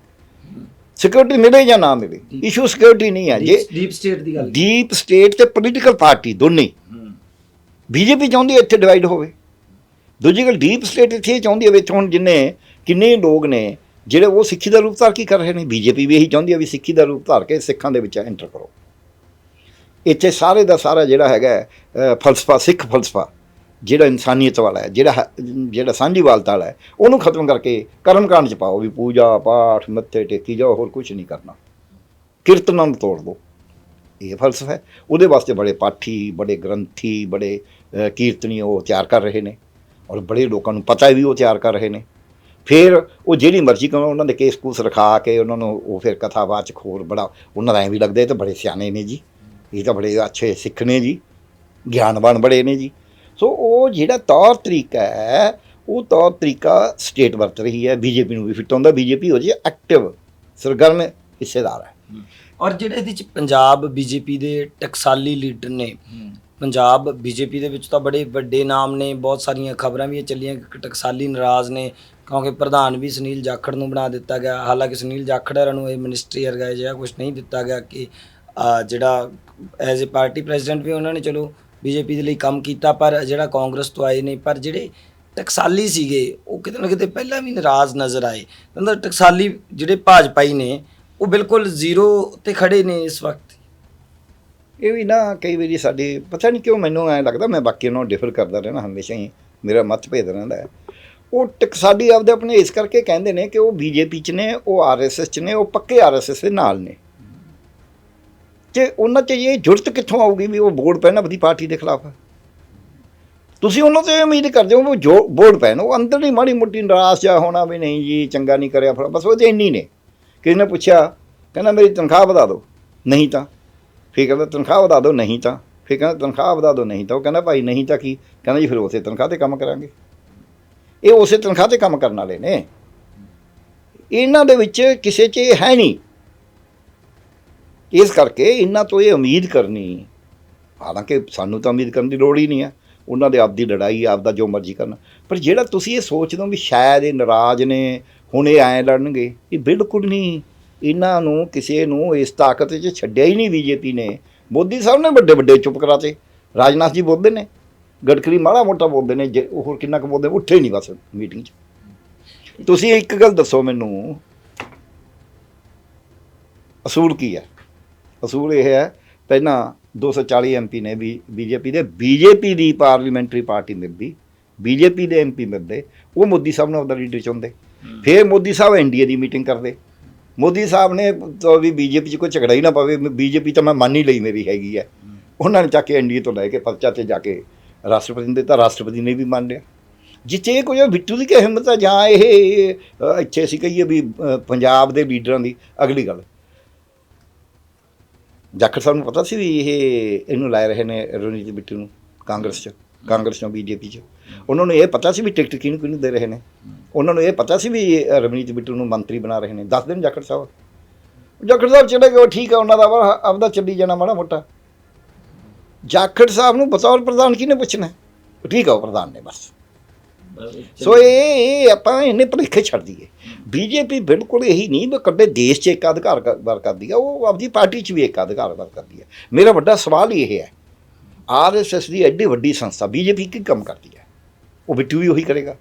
ਸਿਕਿਉਰਿਟੀ ਮਿਲੇ ਜਾਂ ਨਾ ਮਿਲੇ ਇਸ਼ੂ ਸਿਕਿਉਰਿਟੀ ਨਹੀਂ ਹੈ। ਜੇ ਡੀਪ ਸਟੇਟ ਦੀ ਗੱਲ ਡੀਪ ਸਟੇਟ ਤੇ ਪੋਲੀਟੀਕਲ ਪਾਰਟੀ ਦੋਨੇ। ਬੀਜੇਪੀ ਚਾਹੁੰਦੀ ਇੱਥੇ ਡਿਵਾਈਡ ਹੋਵੇ। ਦੂਜੀ ਗੱਲ ਡੀਪ ਸਟੇਟ ਇੱਥੇ ਚਾਹੁੰਦੀ ਹੈ ਵਿੱਚ ਹੁਣ ਜਿੰਨੇ ਕਿੰਨੇ ਲੋਕ ਨੇ ਜਿਹੜੇ ਉਹ ਸਿੱਖੀ ਦਾ ਰੂਪ ਧਾਰ ਕੀ ਕਰ ਰਹੇ ਨੇ? ਬੀਜੇਪੀ ਵੀ ਇਹੀ ਚਾਹੁੰਦੀ ਹੈ ਵੀ ਸਿੱਖੀ ਦਾ ਰੂਪ ਧਾਰ ਕੇ ਸਿੱਖਾਂ ਦੇ ਵਿੱਚ ਐਂਟਰ ਕਰੋ। ਇੱਥੇ ਸਾਰੇ ਦਾ ਸਾਰਾ ਜਿਹੜਾ ਹੈਗਾ ਫਲਸਫਾ, ਸਿੱਖ ਫਲਸਫਾ, ਜਿਹੜਾ ਇਨਸਾਨੀਅਤ ਵਾਲਾ ਹੈ, ਜਿਹੜਾ ਹ- ਜਿਹੜਾ ਸਾਂਝੀਵਾਲਤਾ ਵਾਲਾ ਹੈ, ਉਹਨੂੰ ਖਤਮ ਕਰਕੇ ਕਰਮਕਾਂਡ ਚ ਪਾਓ ਵੀ ਪੂਜਾ, ਪਾਠ, ਮੱਥੇ ਟੇਕੀ ਜਾਓ, ਹੋਰ ਕੁਝ ਨਹੀਂ ਕਰਨਾ। ਕੀਰਤਨਾਂ ਨੂੰ ਤੋੜ ਦਿਓ ਇਹ ਫਲਸਫਾ ਹੈ। ਉਹਦੇ ਵਾਸਤੇ ਬੜੇ ਪਾਠੀ, ਬੜੇ ਗ੍ਰੰਥੀ, ਬੜੇ ਕੀਰਤਨੀ ਉਹ ਤਿਆਰ ਕਰ ਰਹੇ ਨੇ। ਔਰ ਬੜੇ ਲੋਕਾਂ ਨੂੰ ਪਤਾ ਵੀ ਉਹ ਤਿਆਰ ਕਰ ਰਹੇ ਨੇ। ਫਿਰ ਉਹ ਜਿਹੜੀ ਮਰਜ਼ੀ ਕਰੋ ਉਹਨਾਂ ਦੇ ਕੇਸ ਕੂਸ ਰਖਾ ਕੇ ਉਹਨਾਂ ਨੂੰ ਉਹ ਫਿਰ ਕਥਾਵਾਚਕ ਹੋਰ ਬੜਾ ਉਹਨਾਂ ਦਾ ਐਂ ਵੀ ਲੱਗਦਾ ਇਹ ਤਾਂ ਬੜੇ ਸਿਆਣੇ ਨੇ ਜੀ। ਇਹ ਤਾਂ ਬੜੇ ਅੱਛੇ ਸਿੱਖ ਨੇ ਜੀ ਗਿਆਨਵਾਨ ਬੜੇ ਨੇ ਜੀ। ਸੋ ਉਹ ਜਿਹੜਾ ਤੌਰ ਤਰੀਕਾ ਹੈ ਉਹ ਤੌਰ ਤਰੀਕਾ ਸਟੇਟ ਵਰਤ ਰਹੀ ਹੈ ਬੀਜੇਪੀ ਨੂੰ ਵੀ ਫਿੱਟ ਹੁੰਦਾ ਬੀਜੇਪੀ ਹੋ ਜੇ ਐਕਟਿਵ ਸਰਗਰਮ ਹਿੱਸੇਦਾਰ ਹੈ। ਔਰ ਜਿਹੜੇ ਇਹਦੇ ਚ ਪੰਜਾਬ ਬੀਜੇਪੀ ਦੇ ਟਕਸਾਲੀ ਲੀਡਰ ਨੇ ਪੰਜਾਬ ਬੀਜੇਪੀ ਦੇ ਵਿੱਚ ਤਾਂ ਬੜੇ ਵੱਡੇ ਨਾਮ ਨੇ ਬਹੁਤ ਸਾਰੀਆਂ ਖਬਰਾਂ ਵੀ ਚੱਲੀਆਂ ਕਿ ਟਕਸਾਲੀ ਨਾਰਾਜ਼ ਨੇ ਕਿਉਂਕਿ ਪ੍ਰਧਾਨ ਵੀ ਸੁਨੀਲ ਜਾਖੜ ਨੂੰ ਬਣਾ ਦਿੱਤਾ ਗਿਆ। ਹਾਲਾਂਕਿ ਸੁਨੀਲ ਜਾਖੜ ਨੂੰ ਇਹ ਮਿਨਿਸਟਰੀ ਵਰਗਾ ਜਿਹਾ ਕੁਝ ਨਹੀਂ ਦਿੱਤਾ ਗਿਆ ਕਿ ਜਿਹੜਾ ਐਜ਼ ਅ ਪਾਰਟੀ ਪ੍ਰੈਜ਼ੀਡੈਂਟ ਵੀ ਉਹਨਾਂ ਨੇ ਚਲੋ ਬੀਜੇਪੀ ਦੇ ਲਈ ਕੰਮ ਕੀਤਾ, ਪਰ ਜਿਹੜਾ ਕਾਂਗਰਸ ਤੋਂ ਆਏ ਨੇ, ਪਰ ਜਿਹੜੇ ਟਕਸਾਲੀ ਸੀਗੇ, ਉਹ ਕਿਤੇ ਨਾ ਕਿਤੇ ਪਹਿਲਾਂ ਵੀ ਨਾਰਾਜ਼ ਨਜ਼ਰ ਆਏ। ਕਹਿੰਦਾ ਟਕਸਾਲੀ ਜਿਹੜੇ ਭਾਜਪਾਈ ਨੇ, ਉਹ ਬਿਲਕੁਲ ਜ਼ੀਰੋ ਤੇ ਖੜੇ ਨੇ ਇਸ ਵਕਤ। ਇਹ ਵੀ ਨਾ ਕਈ ਵਾਰੀ ਸਾਡੇ, ਪਤਾ ਨਹੀਂ ਕਿਉਂ ਮੈਨੂੰ ਐਂ ਲੱਗਦਾ, ਮੈਂ ਬਾਕੀਆਂ ਨਾਲੋਂ ਡਿਫਰ ਕਰਦਾ ਰਹਿਣਾ ਹਮੇਸ਼ਾ ਹੀ, ਮੇਰਾ ਮਤਭੇਦ ਰਹਿੰਦਾ ਹੈ। ਉਹ ਟਕਸਾਲੀ ਆਪਦੇ ਆਪਣੇ ਇਸ ਕਰਕੇ ਕਹਿੰਦੇ ਨੇ ਕਿ ਉਹ ਬੀਜੇਪੀ ਚ ਨੇ, ਉਹ ਆਰਐਸਐਸ ਚ ਨੇ, ਉਹ ਪੱਕੇ ਆਰਐਸਐਸ ਦੇ ਨਾਲ ਨੇ। ਤੇ ਉਹਨਾਂ 'ਚ ਇਹ ਜੁਰਤ ਕਿੱਥੋਂ ਆਊਗੀ ਵੀ ਉਹ ਵੋਟ ਪੈਣ ਆਪਣੀ ਪਾਰਟੀ ਦੇ ਖਿਲਾਫ? ਤੁਸੀਂ ਉਹਨਾਂ ਤੋਂ ਇਹ ਉਮੀਦ ਕਰਦੇ ਹੋ ਵੀ ਉਹ ਜੋ ਵੋਟ ਪੈਣ, ਉਹ ਅੰਦਰ ਹੀ ਮਾੜੀ ਮੋਟੀ ਨਿਰਾਸ਼ ਜਾ ਹੋਣਾ ਵੀ ਨਹੀਂ ਜੀ, ਚੰਗਾ ਨਹੀਂ ਕਰਿਆ ਫਿਰ ਬਸ ਉਹਦੇ ਇੰਨੀ ਨੇ। ਕਿਸੇ ਨੇ ਪੁੱਛਿਆ, ਕਹਿੰਦਾ ਮੇਰੀ ਤਨਖਾਹ ਵਧਾ ਦਿਓ। ਨਹੀਂ ਤਾਂ। ਫਿਰ ਕਹਿੰਦਾ ਤਨਖਾਹ ਵਧਾ ਦਿਓ, ਨਹੀਂ ਤਾਂ। ਫਿਰ ਕਹਿੰਦਾ ਤਨਖਾਹ ਵਧਾ ਦਿਓ, ਨਹੀਂ ਤਾਂ। ਉਹ ਕਹਿੰਦਾ ਭਾਈ ਨਹੀਂ ਤਾਂ ਕੀ? ਕਹਿੰਦਾ ਜੀ ਫਿਰ ਉਸੇ ਤਨਖਾਹ ਤੇ ਕੰਮ ਕਰਾਂਗੇ। ਇਹ ਉਸੇ ਤਨਖਾਹ ਤੇ ਕੰਮ ਕਰਨ ਵਾਲੇ ਨੇ। ਇਹਨਾਂ ਦੇ ਵਿੱਚ ਕਿਸੇ 'ਚ ਇਹ ਹੈ ਨਹੀਂ। ਇਸ ਕਰਕੇ ਇਹਨਾਂ ਤੋਂ ਇਹ ਉਮੀਦ ਕਰਨੀ, ਹਾਲਾਂਕਿ ਸਾਨੂੰ ਤਾਂ ਉਮੀਦ ਕਰਨ ਦੀ ਲੋੜ ਹੀ ਨਹੀਂ ਹੈ। ਉਹਨਾਂ ਦੇ ਆਪਦੀ ਲੜਾਈ, ਆਪਦਾ ਜੋ ਮਰਜ਼ੀ ਕਰਨ। ਪਰ ਜਿਹੜਾ ਤੁਸੀਂ ਇਹ ਸੋਚਦੇ ਹੋ ਵੀ ਸ਼ਾਇਦ ਇਹ ਨਾਰਾਜ਼ ਨੇ, ਹੁਣ ਇਹ ਐਂ ਲੜਨਗੇ, ਇਹ ਬਿਲਕੁਲ ਨਹੀਂ। ਇਹਨਾਂ ਨੂੰ ਕਿਸੇ ਨੂੰ ਇਸ ਤਾਕਤ 'ਚ ਛੱਡਿਆ ਹੀ ਨਹੀਂ ਬੀਜੇਪੀ ਨੇ। ਮੋਦੀ ਸਾਹਿਬ ਨੇ ਵੱਡੇ ਵੱਡੇ ਚੁੱਪ ਕਰਾਤੇ। ਰਾਜਨਾਥ ਜੀ ਬੋਲਦੇ ਨੇ। ਗਡਕਰੀ ਮਾੜਾ ਮੋਟਾ ਬੋਲਦੇ ਨੇ ਜੇ ਹੋਰ ਕਿੰਨਾ ਕੁ ਬੋਲਦੇ ਉੱਠੇ ਨਹੀਂ ਬਸ ਮੀਟਿੰਗ 'ਚ। ਤੁਸੀਂ ਇੱਕ ਗੱਲ ਦੱਸੋ ਮੈਨੂੰ ਅਸੂਲ ਕੀ ਹੈ? ਅਸੂਲ ਇਹ ਹੈ ਪਹਿਲਾਂ 240 ਐਮਪੀ ਨੇ ਵੀ ਬੀਜੇਪੀ ਦੇ ਬੀਜੇਪੀ ਦੀ ਪਾਰਲੀਮੈਂਟਰੀ ਪਾਰਟੀ ਮਿਲਦੀ ਬੀਜੇਪੀ ਦੇ ਐਮਪੀ ਮਿਲਦੇ ਉਹ ਮੋਦੀ ਸਾਹਿਬ ਨੂੰ ਆਪਦਾ ਲੀਡਰ ਚਾਹੁੰਦੇ ਫਿਰ ਮੋਦੀ ਸਾਹਿਬ ਐਨਡੀਏ ਦੀ ਮੀਟਿੰਗ ਕਰਦੇ। ਮੋਦੀ ਸਾਹਿਬ ਨੇ ਤਾਂ ਵੀ ਬੀਜੇਪੀ 'ਚ ਕੋਈ ਝਗੜਾ ਹੀ ਨਾ ਪਵੇ ਬੀਜੇਪੀ ਤਾਂ ਮੈਂ ਮੰਨ ਹੀ ਲਈ ਮੇਰੀ ਹੈਗੀ ਹੈ। ਉਹਨਾਂ ਨੇ ਚੱਕ ਕੇ ਐਨਡੀਏ ਤੋਂ ਲੈ ਕੇ ਪਰਚਾ ਤੇ ਜਾ ਕੇ ਰਾਸ਼ਟਰਪਤੀ ਨੂੰ ਦਿੱਤਾ ਰਾਸ਼ਟਰਪਤੀ ਨੇ ਵੀ ਮੰਨ ਲਿਆ। ਜਿੱਥੇ ਇਹ ਕੋਈ ਬਿੱਟੂ ਦੀ ਕਿ ਹਿੰਮਤ ਹੈ ਜਾਂ ਇਹ ਇੱਥੇ ਅਸੀਂ ਕਹੀਏ ਵੀ ਪੰਜਾਬ ਦੇ ਲੀਡਰਾਂ ਦੀ ਅਗਲੀ ਗੱਲ। ਜਾਖੜ ਸਾਹਿਬ ਨੂੰ ਪਤਾ ਸੀ ਵੀ ਇਹ, ਇਹਨੂੰ ਲਾਏ ਰਹੇ ਨੇ ਰਣਜੀਤ ਬਿੱਟੂ ਨੂੰ, ਕਾਂਗਰਸ 'ਚ, ਕਾਂਗਰਸ ਤੋਂ ਬੀਜੇਪੀ 'ਚ। ਉਹਨਾਂ ਨੂੰ ਇਹ ਪਤਾ ਸੀ ਵੀ ਟਿਕਟ ਕਿਹਨੂੰ ਕਿਹਨੂੰ ਦੇ ਰਹੇ ਨੇ। ਉਹਨਾਂ ਨੂੰ ਇਹ ਪਤਾ ਸੀ ਵੀ ਰਵਨੀਤ ਬਿੱਟੂ ਨੂੰ ਮੰਤਰੀ ਬਣਾ ਰਹੇ ਨੇ। ਦੱਸ ਦਿਨ ਜਾਖੜ ਸਾਹਿਬ। ਜਾਖੜ ਸਾਹਿਬ ਚਲੇ ਗਏ, ਉਹ ਠੀਕ ਆ, ਉਹਨਾਂ ਦਾ ਆਪਦਾ ਚੱਲੀ ਜਾਣਾ ਮਾੜਾ ਮੋਟਾ। ਜਾਖੜ ਸਾਹਿਬ ਨੂੰ ਬਤੌਰ ਪ੍ਰਧਾਨ ਕਿਹਨੇ ਪੁੱਛਣਾ? ਹੈ? ਠੀਕ ਹੈ ਉਹ ਪ੍ਰਧਾਨ ਨੇ ਬਸ। ਸੋ ਇਹ ਇਹ ਆਪਾਂ ਇਹਨੇ ਭੁਲੇਖੇ ਛੱਡ ਦਈਏ। ਬੀਜੇਪੀ ਬਿਲਕੁਲ ਇਹੀ ਨਹੀਂ ਵੀ ਕੱਡੇ ਦੇਸ਼ 'ਚ ਇੱਕ ਅਧਿਕਾਰ ਵਰ ਕਰਦੀ ਆ ਉਹ ਆਪਦੀ ਪਾਰਟੀ 'ਚ ਵੀ ਇੱਕ ਅਧਿਕਾਰ ਵਰ ਕਰਦੀ ਹੈ ਮੇਰਾ ਵੱਡਾ ਸਵਾਲ ਹੀ ਇਹ ਹੈ ਆਰਐਸਐਸ ਦੀ ਐਡੀ ਵੱਡੀ ਸੰਸਥਾ ਬੀਜੇਪੀ ਕੀ ਕੰਮ ਕਰਦੀ ਹੈ ਉਹ ਬਿੱਟੂ ਵੀ ਉਹੀ ਕਰੇਗਾ।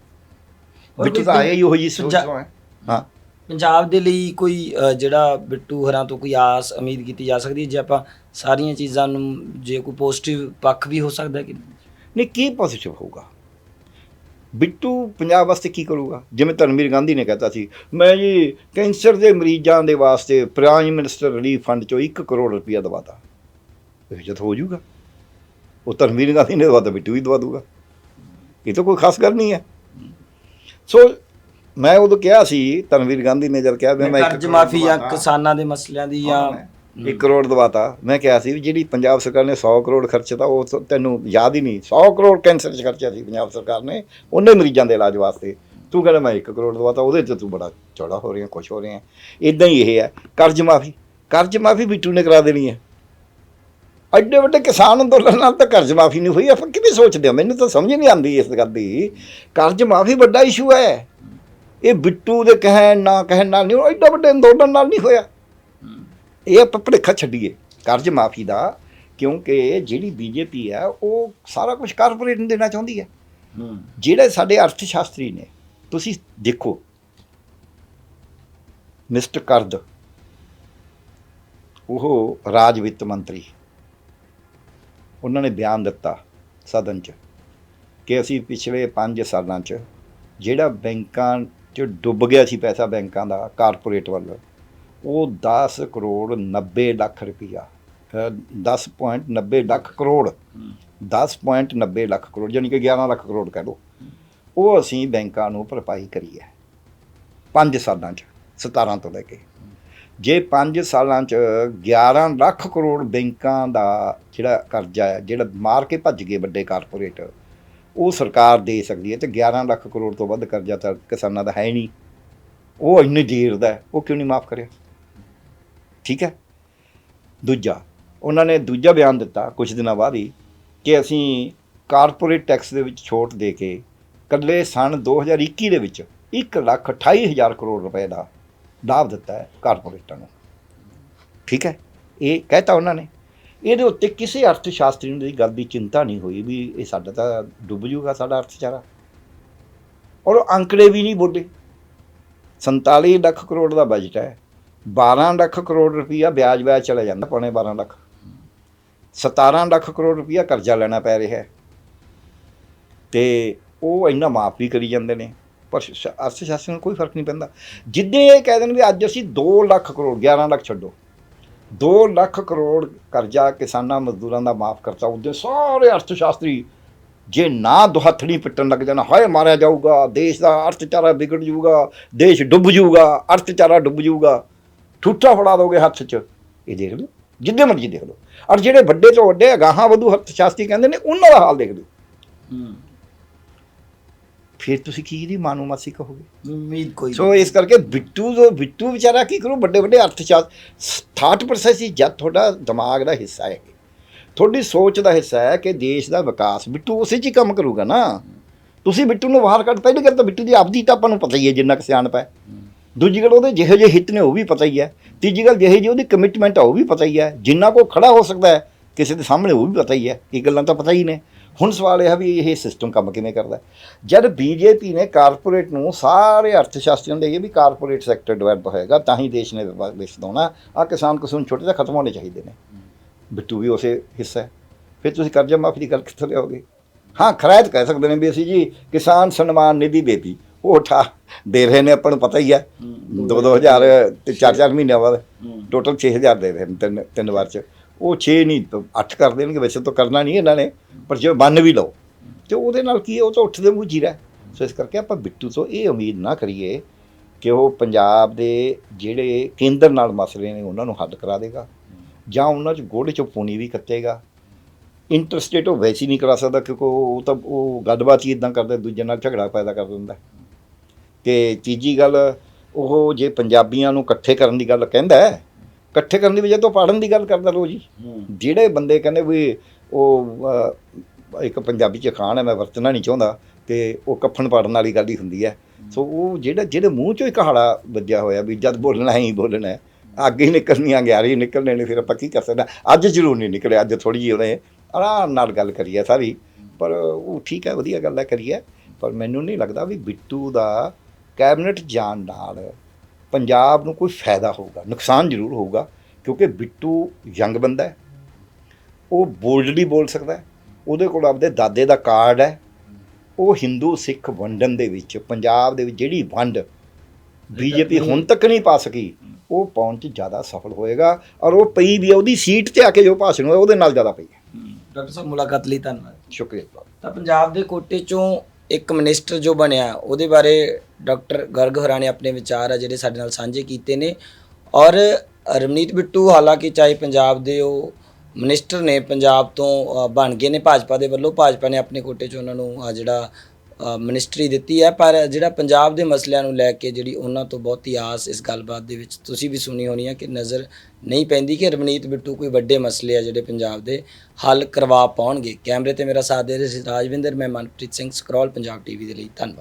ਬਿੱਟੂ ਤਾਂ ਆਇਆ ਹੀ ਉਹੀ ਜੀ ਸੋਚ ਪੰਜਾ- ਤੋਂ ਹੈ ਹਾਂ। ਪੰਜਾਬ ਦੇ ਲਈ ਕੋਈ ਜਿਹੜਾ ਬਿੱਟੂ ਹਰਾਂ ਤੋਂ ਕੋਈ ਆਸ ਉਮੀਦ ਕੀਤੀ ਜਾ ਸਕਦੀ ਹੈ? ਜੇ ਆਪਾਂ ਸਾਰੀਆਂ ਚੀਜ਼ਾਂ ਨੂੰ ਜੇ ਕੋਈ ਪੋਜ਼ਿਟਿਵ ਪੱਖ ਵੀ ਹੋ ਸਕਦਾ ਕਿ ਨਹੀਂ ਕੀ ਪੋਜ਼ਿਟਿਵ ਹੋਊਗਾ? ਬਿੱਟੂ ਪੰਜਾਬ ਵਾਸਤੇ ਕੀ ਕਰੂਗਾ? ਜਿਵੇਂ ਧਰਮਵੀਰ ਗਾਂਧੀ ਨੇ ਕਹਿਤਾ ਸੀ ਮੈਂ ਜੀ ਕੈਂਸਰ ਦੇ ਮਰੀਜ਼ਾਂ ਦੇ ਵਾਸਤੇ ਪ੍ਰਾਈਮ ਮਿਨਿਸਟਰ ਰਿਲੀਫ ਫੰਡ ਚੋਂ 1 ਕਰੋੜ ਰੁਪਇਆ ਦਵਾਤਾ ਇਹ ਜਦ ਹੋ ਜਾਊਗਾ। ਉਹ ਧਰਮਵੀਰ ਗਾਂਧੀ ਨੇ ਦਵਾਤਾ ਬਿੱਟੂ ਵੀ ਦਵਾ ਦੂਗਾ ਇਹ ਤਾਂ ਕੋਈ ਖਾਸ ਗੱਲ ਨਹੀਂ ਹੈ। ਸੋ ਮੈਂ ਉਦੋਂ ਕਿਹਾ ਸੀ ਧਰਮਵੀਰ ਗਾਂਧੀ ਨੇ ਜਦ ਕਿਹਾ ਮੈਂ ਕਰਜ਼ ਮਾਫੀ ਜਾਂ। ਕਿਸਾਨਾਂ ਦੇ ਮਸਲਿਆਂ ਦੀ ਜਾਂ 1 ਕਰੋੜ ਦਵਾਤਾ। ਮੈਂ ਕਿਹਾ ਸੀ ਵੀ ਜਿਹੜੀ ਪੰਜਾਬ ਸਰਕਾਰ ਨੇ 100 ਕਰੋੜ ਖਰਚਤਾ ਉਹ ਤਾਂ ਤੈਨੂੰ ਯਾਦ ਹੀ ਨਹੀਂ। 100 ਕਰੋੜ ਕੈਂਸਰ 'ਚ ਖਰਚਿਆ ਸੀ ਪੰਜਾਬ ਸਰਕਾਰ ਨੇ। ਉਹਨੇ ਮਰੀਜ਼ਾਂ ਦੇ ਇਲਾਜ ਵਾਸਤੇ। ਤੂੰ ਕਹਿੰਦਾ ਮੈਂ 1 ਕਰੋੜ ਦਵਾਤਾ ਉਹਦੇ 'ਚ ਤੂੰ ਬੜਾ ਚੌੜਾ ਹੋ ਰਿਹਾ ਖੁਸ਼ ਹੋ ਰਿਹਾ ਇਦਾਂ ਹੀ ਇਹ ਹੈ। ਕਰਜ਼ ਮਾਫੀ। ਕਰਜ਼ ਮਾਫੀ ਬਿੱਟੂ ਨੇ ਕਰਾ ਦੇਣੀ ਹੈ। ਐਡੇ ਵੱਡੇ ਕਿਸਾਨ ਅੰਦੋਲਨ ਨਾਲ ਤਾਂ ਕਰਜ਼ ਮਾਫੀ ਨਹੀਂ ਹੋਈ। ਆਪਾਂ ਕਿਵੇਂ ਸੋਚਦੇ ਹਾਂ? ਮੈਨੂੰ ਤਾਂ ਸਮਝ ਨਹੀਂ ਆਉਂਦੀ ਇਸ ਗੱਲ ਦੀ। ਕਰਜ਼ ਮਾਫੀ ਵੱਡਾ ਇਸ਼ੂ ਹੈ। ਇਹ ਬਿੱਟੂ ਦੇ ਕਹਿਣ ਨਾ ਕਹਿਣ ਨਾਲ ਨਹੀਂ ਐਡਾ ਵੱਡੇ ਅੰਦੋਲਨ ਨਾਲ ਨਹੀਂ ਹੋਇਆ। ਇਹ ਆਪਾਂ ਭੁਲੇਖਾ ਛੱਡੀਏ ਕਰਜ਼ ਮਾਫੀ ਦਾ ਕਿਉਂਕਿ ਜਿਹੜੀ ਬੀਜੇਪੀ ਹੈ ਉਹ ਸਾਰਾ ਕੁਝ ਕਾਰਪੋਰੇਟ ਨੂੰ ਦੇਣਾ ਚਾਹੁੰਦੀ ਹੈ। ਜਿਹੜੇ ਸਾਡੇ ਅਰਥ ਸ਼ਾਸਤਰੀ ਨੇ ਤੁਸੀਂ ਦੇਖੋ ਮਿਸਟਰ ਕਰਦ ਉਹ ਰਾਜ ਵਿੱਤ ਮੰਤਰੀ। ਉਹਨਾਂ ਨੇ ਬਿਆਨ ਦਿੱਤਾ ਸਦਨ 'ਚ ਕਿ ਅਸੀਂ ਪਿਛਲੇ 5 ਸਾਲਾਂ 'ਚ ਜਿਹੜਾ ਬੈਂਕਾਂ 'ਚ ਡੁੱਬ ਗਿਆ ਸੀ ਪੈਸਾ ਬੈਂਕਾਂ ਦਾ ਕਾਰਪੋਰੇਟ ਵੱਲ ਉਹ 10 ਕਰੋੜ 90 ਲੱਖ ਰੁਪਈਆ ਅ, 10.90 ਲੱਖ ਕਰੋੜ 10.90 ਲੱਖ ਕਰੋੜ ਯਾਨੀ ਕਿ 11 ਲੱਖ ਕਰੋੜ ਕਹਿ ਲਓ ਉਹ ਅਸੀਂ ਬੈਂਕਾਂ ਨੂੰ ਭਰਪਾਈ ਕਰੀ ਹੈ 5 ਸਾਲਾਂ 'ਚ 17 ਤੋਂ ਲੈ ਕੇ। ਜੇ 5 ਸਾਲਾਂ 'ਚ 11 ਲੱਖ ਕਰੋੜ ਬੈਂਕਾਂ ਦਾ ਜਿਹੜਾ ਕਰਜ਼ਾ ਹੈ ਜਿਹੜਾ ਮਾਰ ਕੇ ਭੱਜ ਗਏ ਵੱਡੇ ਕਾਰਪੋਰੇਟ ਉਹ ਸਰਕਾਰ ਦੇ ਸਕਦੀ ਹੈ ਤੇ 11 ਲੱਖ ਕਰੋੜ ਤੋਂ ਵੱਧ ਕਰਜ਼ਾ ਤਾਂ ਕਿਸਾਨਾਂ ਦਾ ਹੈ ਹੀ ਨਹੀਂ। ਉਹ ਇੰਨੇ ਦੇਰ ਦਾ ਉਹ ਕਿਉਂ ਨਹੀਂ ਮਾਫ ਕਰਿਆ? ਠੀਕ ਹੈ? ਦੂਜਾ, ਉਹਨਾਂ ਨੇ ਦੂਜਾ ਬਿਆਨ ਦਿੱਤਾ ਕੁਝ ਦਿਨਾਂ ਬਾਅਦ ਹੀ ਕਿ ਅਸੀਂ ਕਾਰਪੋਰੇਟ ਟੈਕਸ ਦੇ ਵਿੱਚ ਛੋਟ ਦੇ ਕੇ ਕੱਲੇ ਸਨ 2021 ਦੇ ਵਿੱਚ 1 ਲੱਖ 28 ਹਜ਼ਾਰ ਕਰੋੜ ਰੁਪਏ ਦਾ ਲਾਭ ਦਿੱਤਾ ਹੈ ਕਾਰਪੋਰੇਟਾਂ ਨੂੰ। ਠੀਕ ਹੈ? ਇਹ ਕਹਿਤਾ ਉਹਨਾਂ ਨੇ। ਇਹਦੇ ਉੱਤੇ ਕਿਸੇ ਅਰਥ ਸ਼ਾਸਤਰੀ ਨੂੰ ਇਹ ਗੱਲ ਦੀ ਚਿੰਤਾ ਨਹੀਂ ਹੋਈ ਵੀ ਇਹ ਸਾਡਾ ਤਾਂ ਡੁੱਬ ਜੂਗਾ ਸਾਡਾ ਅਰਥਚਾਰਾ। ਔਰ ਉਹ ਅੰਕੜੇ ਵੀ ਨਹੀਂ ਬੋਲੇ। 47 ਲੱਖ ਕਰੋੜ ਦਾ ਬਜਟ ਹੈ। 12 ਲੱਖ ਕਰੋੜ ਰੁਪਈਆ ਵਿਆਜ ਵਿਆਜ ਚਲਾ ਜਾਂਦਾ, ਪੌਣੇ 12 ਲੱਖ। 17 ਲੱਖ ਕਰੋੜ ਰੁਪਈਆ ਕਰਜ਼ਾ ਲੈਣਾ ਪੈ ਰਿਹਾ ਹੈ। ਤੇ ਉਹ ਇੰਨਾ ਮਾਫ ਵੀ ਕਰੀ ਜਾਂਦੇ ਨੇ। ਪਰ ਸ਼- ਅਰਥ ਸ਼ਾਸਤਰ ਨੂੰ ਕੋਈ ਫ਼ਰਕ ਨਹੀਂ ਪੈਂਦਾ। ਜਿੱਦੇ ਇਹ ਕਹਿ ਦੇਣ ਵੀ ਅੱਜ ਅਸੀਂ 2 ਲੱਖ ਕਰੋੜ 11 ਲੱਖ ਛੱਡੋ। 2 ਲੱਖ ਕਰੋੜ ਕਰਜ਼ਾ ਕਿਸਾਨਾਂ ਮਜ਼ਦੂਰਾਂ ਦਾ ਮਾਫ ਕਰਤਾ। ਉਹਦੇ ਸਾਰੇ ਅਰਥ ਸ਼ਾਸਤਰੀ ਜੇ ਨਾ ਦੁਹੱਥੜੀ ਪਿੱਟਣ ਲੱਗ ਜਾਣਾ, ਹਾਏ ਮਾਰਿਆ ਜਾਊਗਾ, ਦੇਸ਼ ਦਾ ਅਰਥਚਾਰਾ ਵਿਗੜ ਜਾਊਗਾ, ਦੇਸ਼ ਡੁੱਬ ਜਾਊਗਾ, ਅਰਥਚਾਰਾ ਡੁੱਬ ਜਾਊਗਾ। ਠੂਠਾ ਫੜਾ ਦੋਗੇ ਹੱਥ 'ਚ। ਇਹ ਦੇਖ ਲਓ ਜਿੱਦੇ ਮਰਜ਼ੀ ਦੇਖ ਲਓ। ਔਰ ਜਿਹੜੇ ਵੱਡੇ ਤੋਂ ਵੱਡੇ ਅਗਾਹਾਂ ਵਧੂ ਅਰਥ ਸ਼ਾਸਤਰੀ ਕਹਿੰਦੇ ਨੇ ਉਹਨਾਂ ਦਾ ਹਾਲ ਦੇਖ ਲਓ। ਫਿਰ ਤੁਸੀਂ ਕੀ ਦੀ ਮਾਨੂਮਾਸੀ ਕਹੋਗੇ? ਉਮੀਦ ਕੋਈ ਸੋ ਇਸ ਕਰਕੇ ਬਿੱਟੂ ਜੋ ਬਿੱਟੂ ਵਿਚਾਰਾ ਕੀ ਕਰੂ? ਵੱਡੇ ਵੱਡੇ ਅਰਥਸ਼ਾਸਤਰ 60% ਸੀ ਜਦ ਤੁਹਾਡਾ ਦਿਮਾਗ ਦਾ ਹਿੱਸਾ ਹੈ। ਤੁਹਾਡੀ ਸੋਚ ਦਾ ਹਿੱਸਾ ਹੈ ਕਿ ਦੇਸ਼ ਦਾ ਵਿਕਾਸ। ਬਿੱਟੂ ਉਸੇ 'ਚ ਹੀ ਕੰਮ ਕਰੂਗਾ ਨਾ। ਤੁਸੀਂ ਬਿੱਟੂ ਨੂੰ ਬਾਹਰ ਕੱਢ ਪਹਿਲੀ ਗੱਲ ਤਾਂ ਬਿੱਟੂ ਦੀ ਆਪਦੀ ਤਾਂ ਆਪਾਂ ਨੂੰ ਪਤਾ ਹੀ ਹੈ ਜਿੰਨਾ ਕੁ ਸਿਆਣਪ ਹੈ। ਦੂਜੀ ਗੱਲ ਉਹਦੇ ਜਿਹੇ ਜਿਹੇ ਹਿੱਤ ਨੇ, ਉਹ ਵੀ ਪਤਾ ਹੀ ਹੈ। ਤੀਜੀ ਗੱਲ ਜਿਹੇ ਜਿਹੀ ਉਹਦੀ ਕਮਿਟਮੈਂਟ ਆ, ਉਹ ਵੀ ਪਤਾ ਹੀ ਹੈ। ਜਿੰਨਾ ਕੋ ਖੜਾ ਹੋ ਸਕਦਾ ਹੈ ਕਿਸੇ ਦੇ ਸਾਹਮਣੇ, ਉਹ ਵੀ ਪਤਾ ਹੀ ਹੈ। ਇਹ ਗੱਲਾਂ ਤਾਂ ਪਤਾ ਹੀ ਨੇ। ਹੁਣ ਸਵਾਲ ਇਹ ਹੈ ਵੀ ਇਹ ਸਿਸਟਮ ਕੰਮ ਕਿਵੇਂ ਕਰਦਾ ਹੈ? ਜਦ ਬੀਜੇਪੀ ਨੇ ਕਾਰਪੋਰੇਟ ਨੂੰ ਸਾਰੇ ਅਰਥ ਸ਼ਾਸਤਰੀਆਂ ਦੇ ਇਹ ਵੀ ਕਾਰਪੋਰੇਟ ਸੈਕਟਰ ਡਿਵੈਲਪ ਹੋਏਗਾ, ਤਾਂ ਹੀ ਦੇਸ਼ ਨੇ ਵਿਵਾ- ਵਿਕਸਿਤ ਹੋਣਾ ਆ ਕਿਸਾਨ ਕਸੂਨ ਛੋਟੇ ਜਿਹਾ ਖਤਮ ਹੋਣੇ ਚਾਹੀਦੇ ਨੇ। ਬਿੱਟੂ ਵੀ ਉਸੇ ਹਿੱਸਾ ਹੈ। ਫਿਰ ਤੁਸੀਂ ਕਰਜ਼ਾ ਮਾਫੀ ਦੀ ਗੱਲ ਕਿੱਥੋਂ ਲਿਆਓਗੇ? ਹਾਂ, ਖਰਾਇਤ ਕਹਿ ਸਕਦੇ ਨੇ ਵੀ ਅਸੀਂ ਜੀ ਕਿਸਾਨ ਸਨਮਾਨ ਨਿਧੀ ਦੇਤੀ। ਉਹ ਉਠਾ ਦੇ ਰਹੇ ਨੇ ਆਪਾਂ ਨੂੰ ਪਤਾ ਹੀ ਹੈ। 2-2000 ਤੇ 4-4 ਮਹੀਨਿਆਂ ਬਾਅਦ ਟੋਟਲ 6000 ਦੇ ਰਹੇ ਨੇ ਤਿੰਨ ਤਿੰਨ ਵਾਰ ਚ। ਉਹ 6 ਨਹੀਂ 8 ਕਰ ਦੇਣਗੇ ਵੈਸੇ ਤਾਂ ਕਰਨਾ ਨਹੀਂ ਇਹਨਾਂ ਨੇ ਪਰ ਜੇ ਮੰਨ ਵੀ ਲਓ। ਤੇ ਉਹਦੇ ਨਾਲ ਕੀ ਉਹ ਤਾਂ ਉੱਠਦੇ ਮੂੰਹ ਜੀਰਾ ਸੋ ਇਸ ਕਰਕੇ ਆਪਾਂ ਬਿੱਟੂ ਤੋਂ ਇਹ ਉਮੀਦ ਨਾ ਕਰੀਏ ਕਿ ਉਹ ਪੰਜਾਬ ਦੇ ਜਿਹੜੇ ਕੇਂਦਰ ਨਾਲ ਮਸਲੇ ਨੇ ਉਹਨਾਂ ਨੂੰ ਹੱਲ ਕਰਾ ਦੇਗਾ। ਜਾਂ ਉਹਨਾਂ 'ਚ ਗੋੜੇ 'ਚੋਂ ਪੂਣੀ ਵੀ ਕੱਟੇਗਾ। ਇੰਟਰਸਟੇਟ ਉਹ ਵੈਸੇ ਨਹੀਂ ਕਰਾ ਸਕਦਾ ਕਿਉਂਕਿ ਉਹ ਤਾਂ ਉਹ ਗੱਲਬਾਤ ਹੀ ਇਦਾਂ ਕਰਦਾ ਦੂਜੇ ਨਾਲ ਝਗੜਾ ਪੈਦਾ ਕਰ ਦਿੰਦਾ। ਤੇ ਤੀਜੀ ਗੱਲ ਉਹ ਜੇ ਪੰਜਾਬੀਆਂ ਨੂੰ ਇਕੱਠੇ ਕਰਨ ਦੀ ਗੱਲ ਕਹਿੰਦਾ ਹੈ, ਇਕੱਠੇ ਕਰਨ ਦੀ ਵਜ੍ਹਾ ਤੋਂ ਪਾੜਨ ਦੀ ਗੱਲ ਕਰਦਾ ਲੋ ਜੀ ਜਿਹੜੇ ਬੰਦੇ ਕਹਿੰਦੇ ਵੀ ਉਹ ਇੱਕ ਪੰਜਾਬੀ ਚ ਖਾਣ ਹੈ ਮੈਂ ਵਰਤਣਾ ਨਹੀਂ ਚਾਹੁੰਦਾ ਤੇ ਉਹ ਕਫਨ ਪਾੜਨ ਵਾਲੀ ਗੱਲ ਹੀ ਹੁੰਦੀ ਹੈ। ਸੋ ਉਹ ਜਿਹੜਾ ਜਿਹੜੇ ਮੂੰਹ ਚੋਂ ਹੀ ਕਹਾੜਾ ਵੱਜਿਆ ਹੋਇਆ ਵੀ ਜਦ ਬੋਲਣਾ ਹੀ ਬੋਲਣਾ ਅੱਗੇ ਹੀ ਨਿਕਲਣੀਆਂ ਗਿਆਰੀ ਨਿਕਲਣੇ ਨੇ ਫਿਰ ਆਪਾਂ ਕੀ ਕਰ ਸਕਦੇ। ਅੱਜ ਜ਼ਰੂਰ ਨਹੀਂ ਨਿਕਲਿਆ ਅੱਜ ਥੋੜੀ ਜਿਹੀ ਉਹਨੇ ਆਰਾਮ ਨਾਲ ਗੱਲ ਕਰੀ ਹੈ ਸਾਰੀ। ਪਰ ਉਹ ਠੀਕ ਹੈ ਵਧੀਆ ਗੱਲ ਹੈ ਕਰੀ ਹੈ। ਪਰ ਮੈਨੂੰ ਨਹੀਂ ਲੱਗਦਾ ਵੀ ਬਿੱਟੂ ਦਾ ਕੈਬਨਿਟ ਜਾਣ ਨਾਲ ਪੰਜਾਬ ਨੂੰ ਕੋਈ ਫਾਇਦਾ ਹੋਊਗਾ ਨੁਕਸਾਨ ਜ਼ਰੂਰ ਹੋਊਗਾ ਕਿਉਂਕਿ ਬਿੱਟੂ ਯੰਗ ਬੰਦਾ ਹੈ। ਉਹ ਬੋਲਡਲੀ ਬੋਲ ਸਕਦਾ ਹੈ। ਉਹਦੇ ਕੋਲ ਆਪਦੇ ਦਾਦੇ ਦਾ ਕਾਰਡ ਹੈ। ਉਹ ਹਿੰਦੂ ਸਿੱਖ ਵੰਡਣ ਦੇ ਵਿੱਚ ਪੰਜਾਬ ਦੇ ਵਿੱਚ ਜਿਹੜੀ ਵੰਡ ਬੀਜੇਪੀ ਹੁਣ ਤੱਕ ਨਹੀਂ ਪਾ ਸਕੀ ਉਹ ਪਾਉਣ 'ਚ ਜ਼ਿਆਦਾ ਸਫਲ ਹੋਏਗਾ ਔਰ ਉਹ ਪਈ ਵੀ ਉਹਦੀ ਸੀਟ ਤੇ ਆ ਕੇ ਜੋ ਭਾਸ਼ਣ ਹੋਇਆ ਉਹਦੇ ਨਾਲ ਜ਼ਿਆਦਾ ਪਈ ਹੈ। ਡਾਕਟਰ ਸਾਹਿਬ ਮੁਲਾਕਾਤ ਲਈ ਧੰਨਵਾਦ। ਸ਼ੁਕਰੀਆ ਤਾਂ ਪੰਜਾਬ ਦੇ ਕੋਟੇ ਚੋਂ ਇੱਕ ਮਿਨਿਸਟਰ ਜੋ ਬਣਿਆ ਉਹਦੇ ਬਾਰੇ ਡਾਕਟਰ ਗਰਗ ਹੋਰਾਂ ਨੇ ਆਪਣੇ ਵਿਚਾਰ ਆ ਜਿਹੜੇ ਸਾਡੇ ਨਾਲ ਸਾਂਝੇ ਕੀਤੇ ਨੇ। ਔਰ ਰਮਨੀਤ ਬਿੱਟੂ ਹਾਲਾਂਕਿ ਚਾਹੇ ਪੰਜਾਬ ਦੇ ਉਹ ਮਿਨਿਸਟਰ ਨੇ ਪੰਜਾਬ ਤੋਂ ਬਣ ਗਏ ਨੇ ਭਾਜਪਾ ਦੇ ਵੱਲੋਂ। ਭਾਜਪਾ ਨੇ ਆਪਣੇ ਕੋਟੇ 'ਚ ਉਹਨਾਂ ਨੂੰ ਆ ਜਿਹੜਾ ਅ, ਮਿਨਿਸਟਰੀ ਦਿੱਤੀ ਹੈ। ਪਰ ਜਿਹੜਾ ਪੰਜਾਬ ਦੇ ਮਸਲਿਆਂ ਨੂੰ ਲੈ ਕੇ ਜਿਹੜੀ ਉਹਨਾਂ ਤੋਂ ਬਹੁਤੀ ਆਸ ਇਸ ਗੱਲਬਾਤ ਦੇ ਵਿੱਚ ਤੁਸੀਂ ਵੀ ਸੁਣੀ ਹੋਣੀ ਹੈ ਕਿ ਨਜ਼ਰ ਨਹੀਂ ਪੈਂਦੀ ਕਿ ਰਮਨੀਤ ਬਿੱਟੂ ਕੋਈ ਵੱਡੇ ਮਸਲੇ ਆ ਜਿਹੜੇ ਪੰਜਾਬ ਦੇ ਹੱਲ ਕਰਵਾ ਪਾਉਣਗੇ। ਕੈਮਰੇ ਤੇ ਮੇਰਾ ਸਾਥ ਦੇ ਰਹੇ ਸੀ ਰਾਜਵਿੰਦਰ। ਮੈਂ ਮਨਪ੍ਰੀਤ ਸਿੰਘ ਸਕਰੋਲ ਪੰਜਾਬ ਟੀਵੀ ਦੇ ਲਈ ਧੰਨਵਾਦ।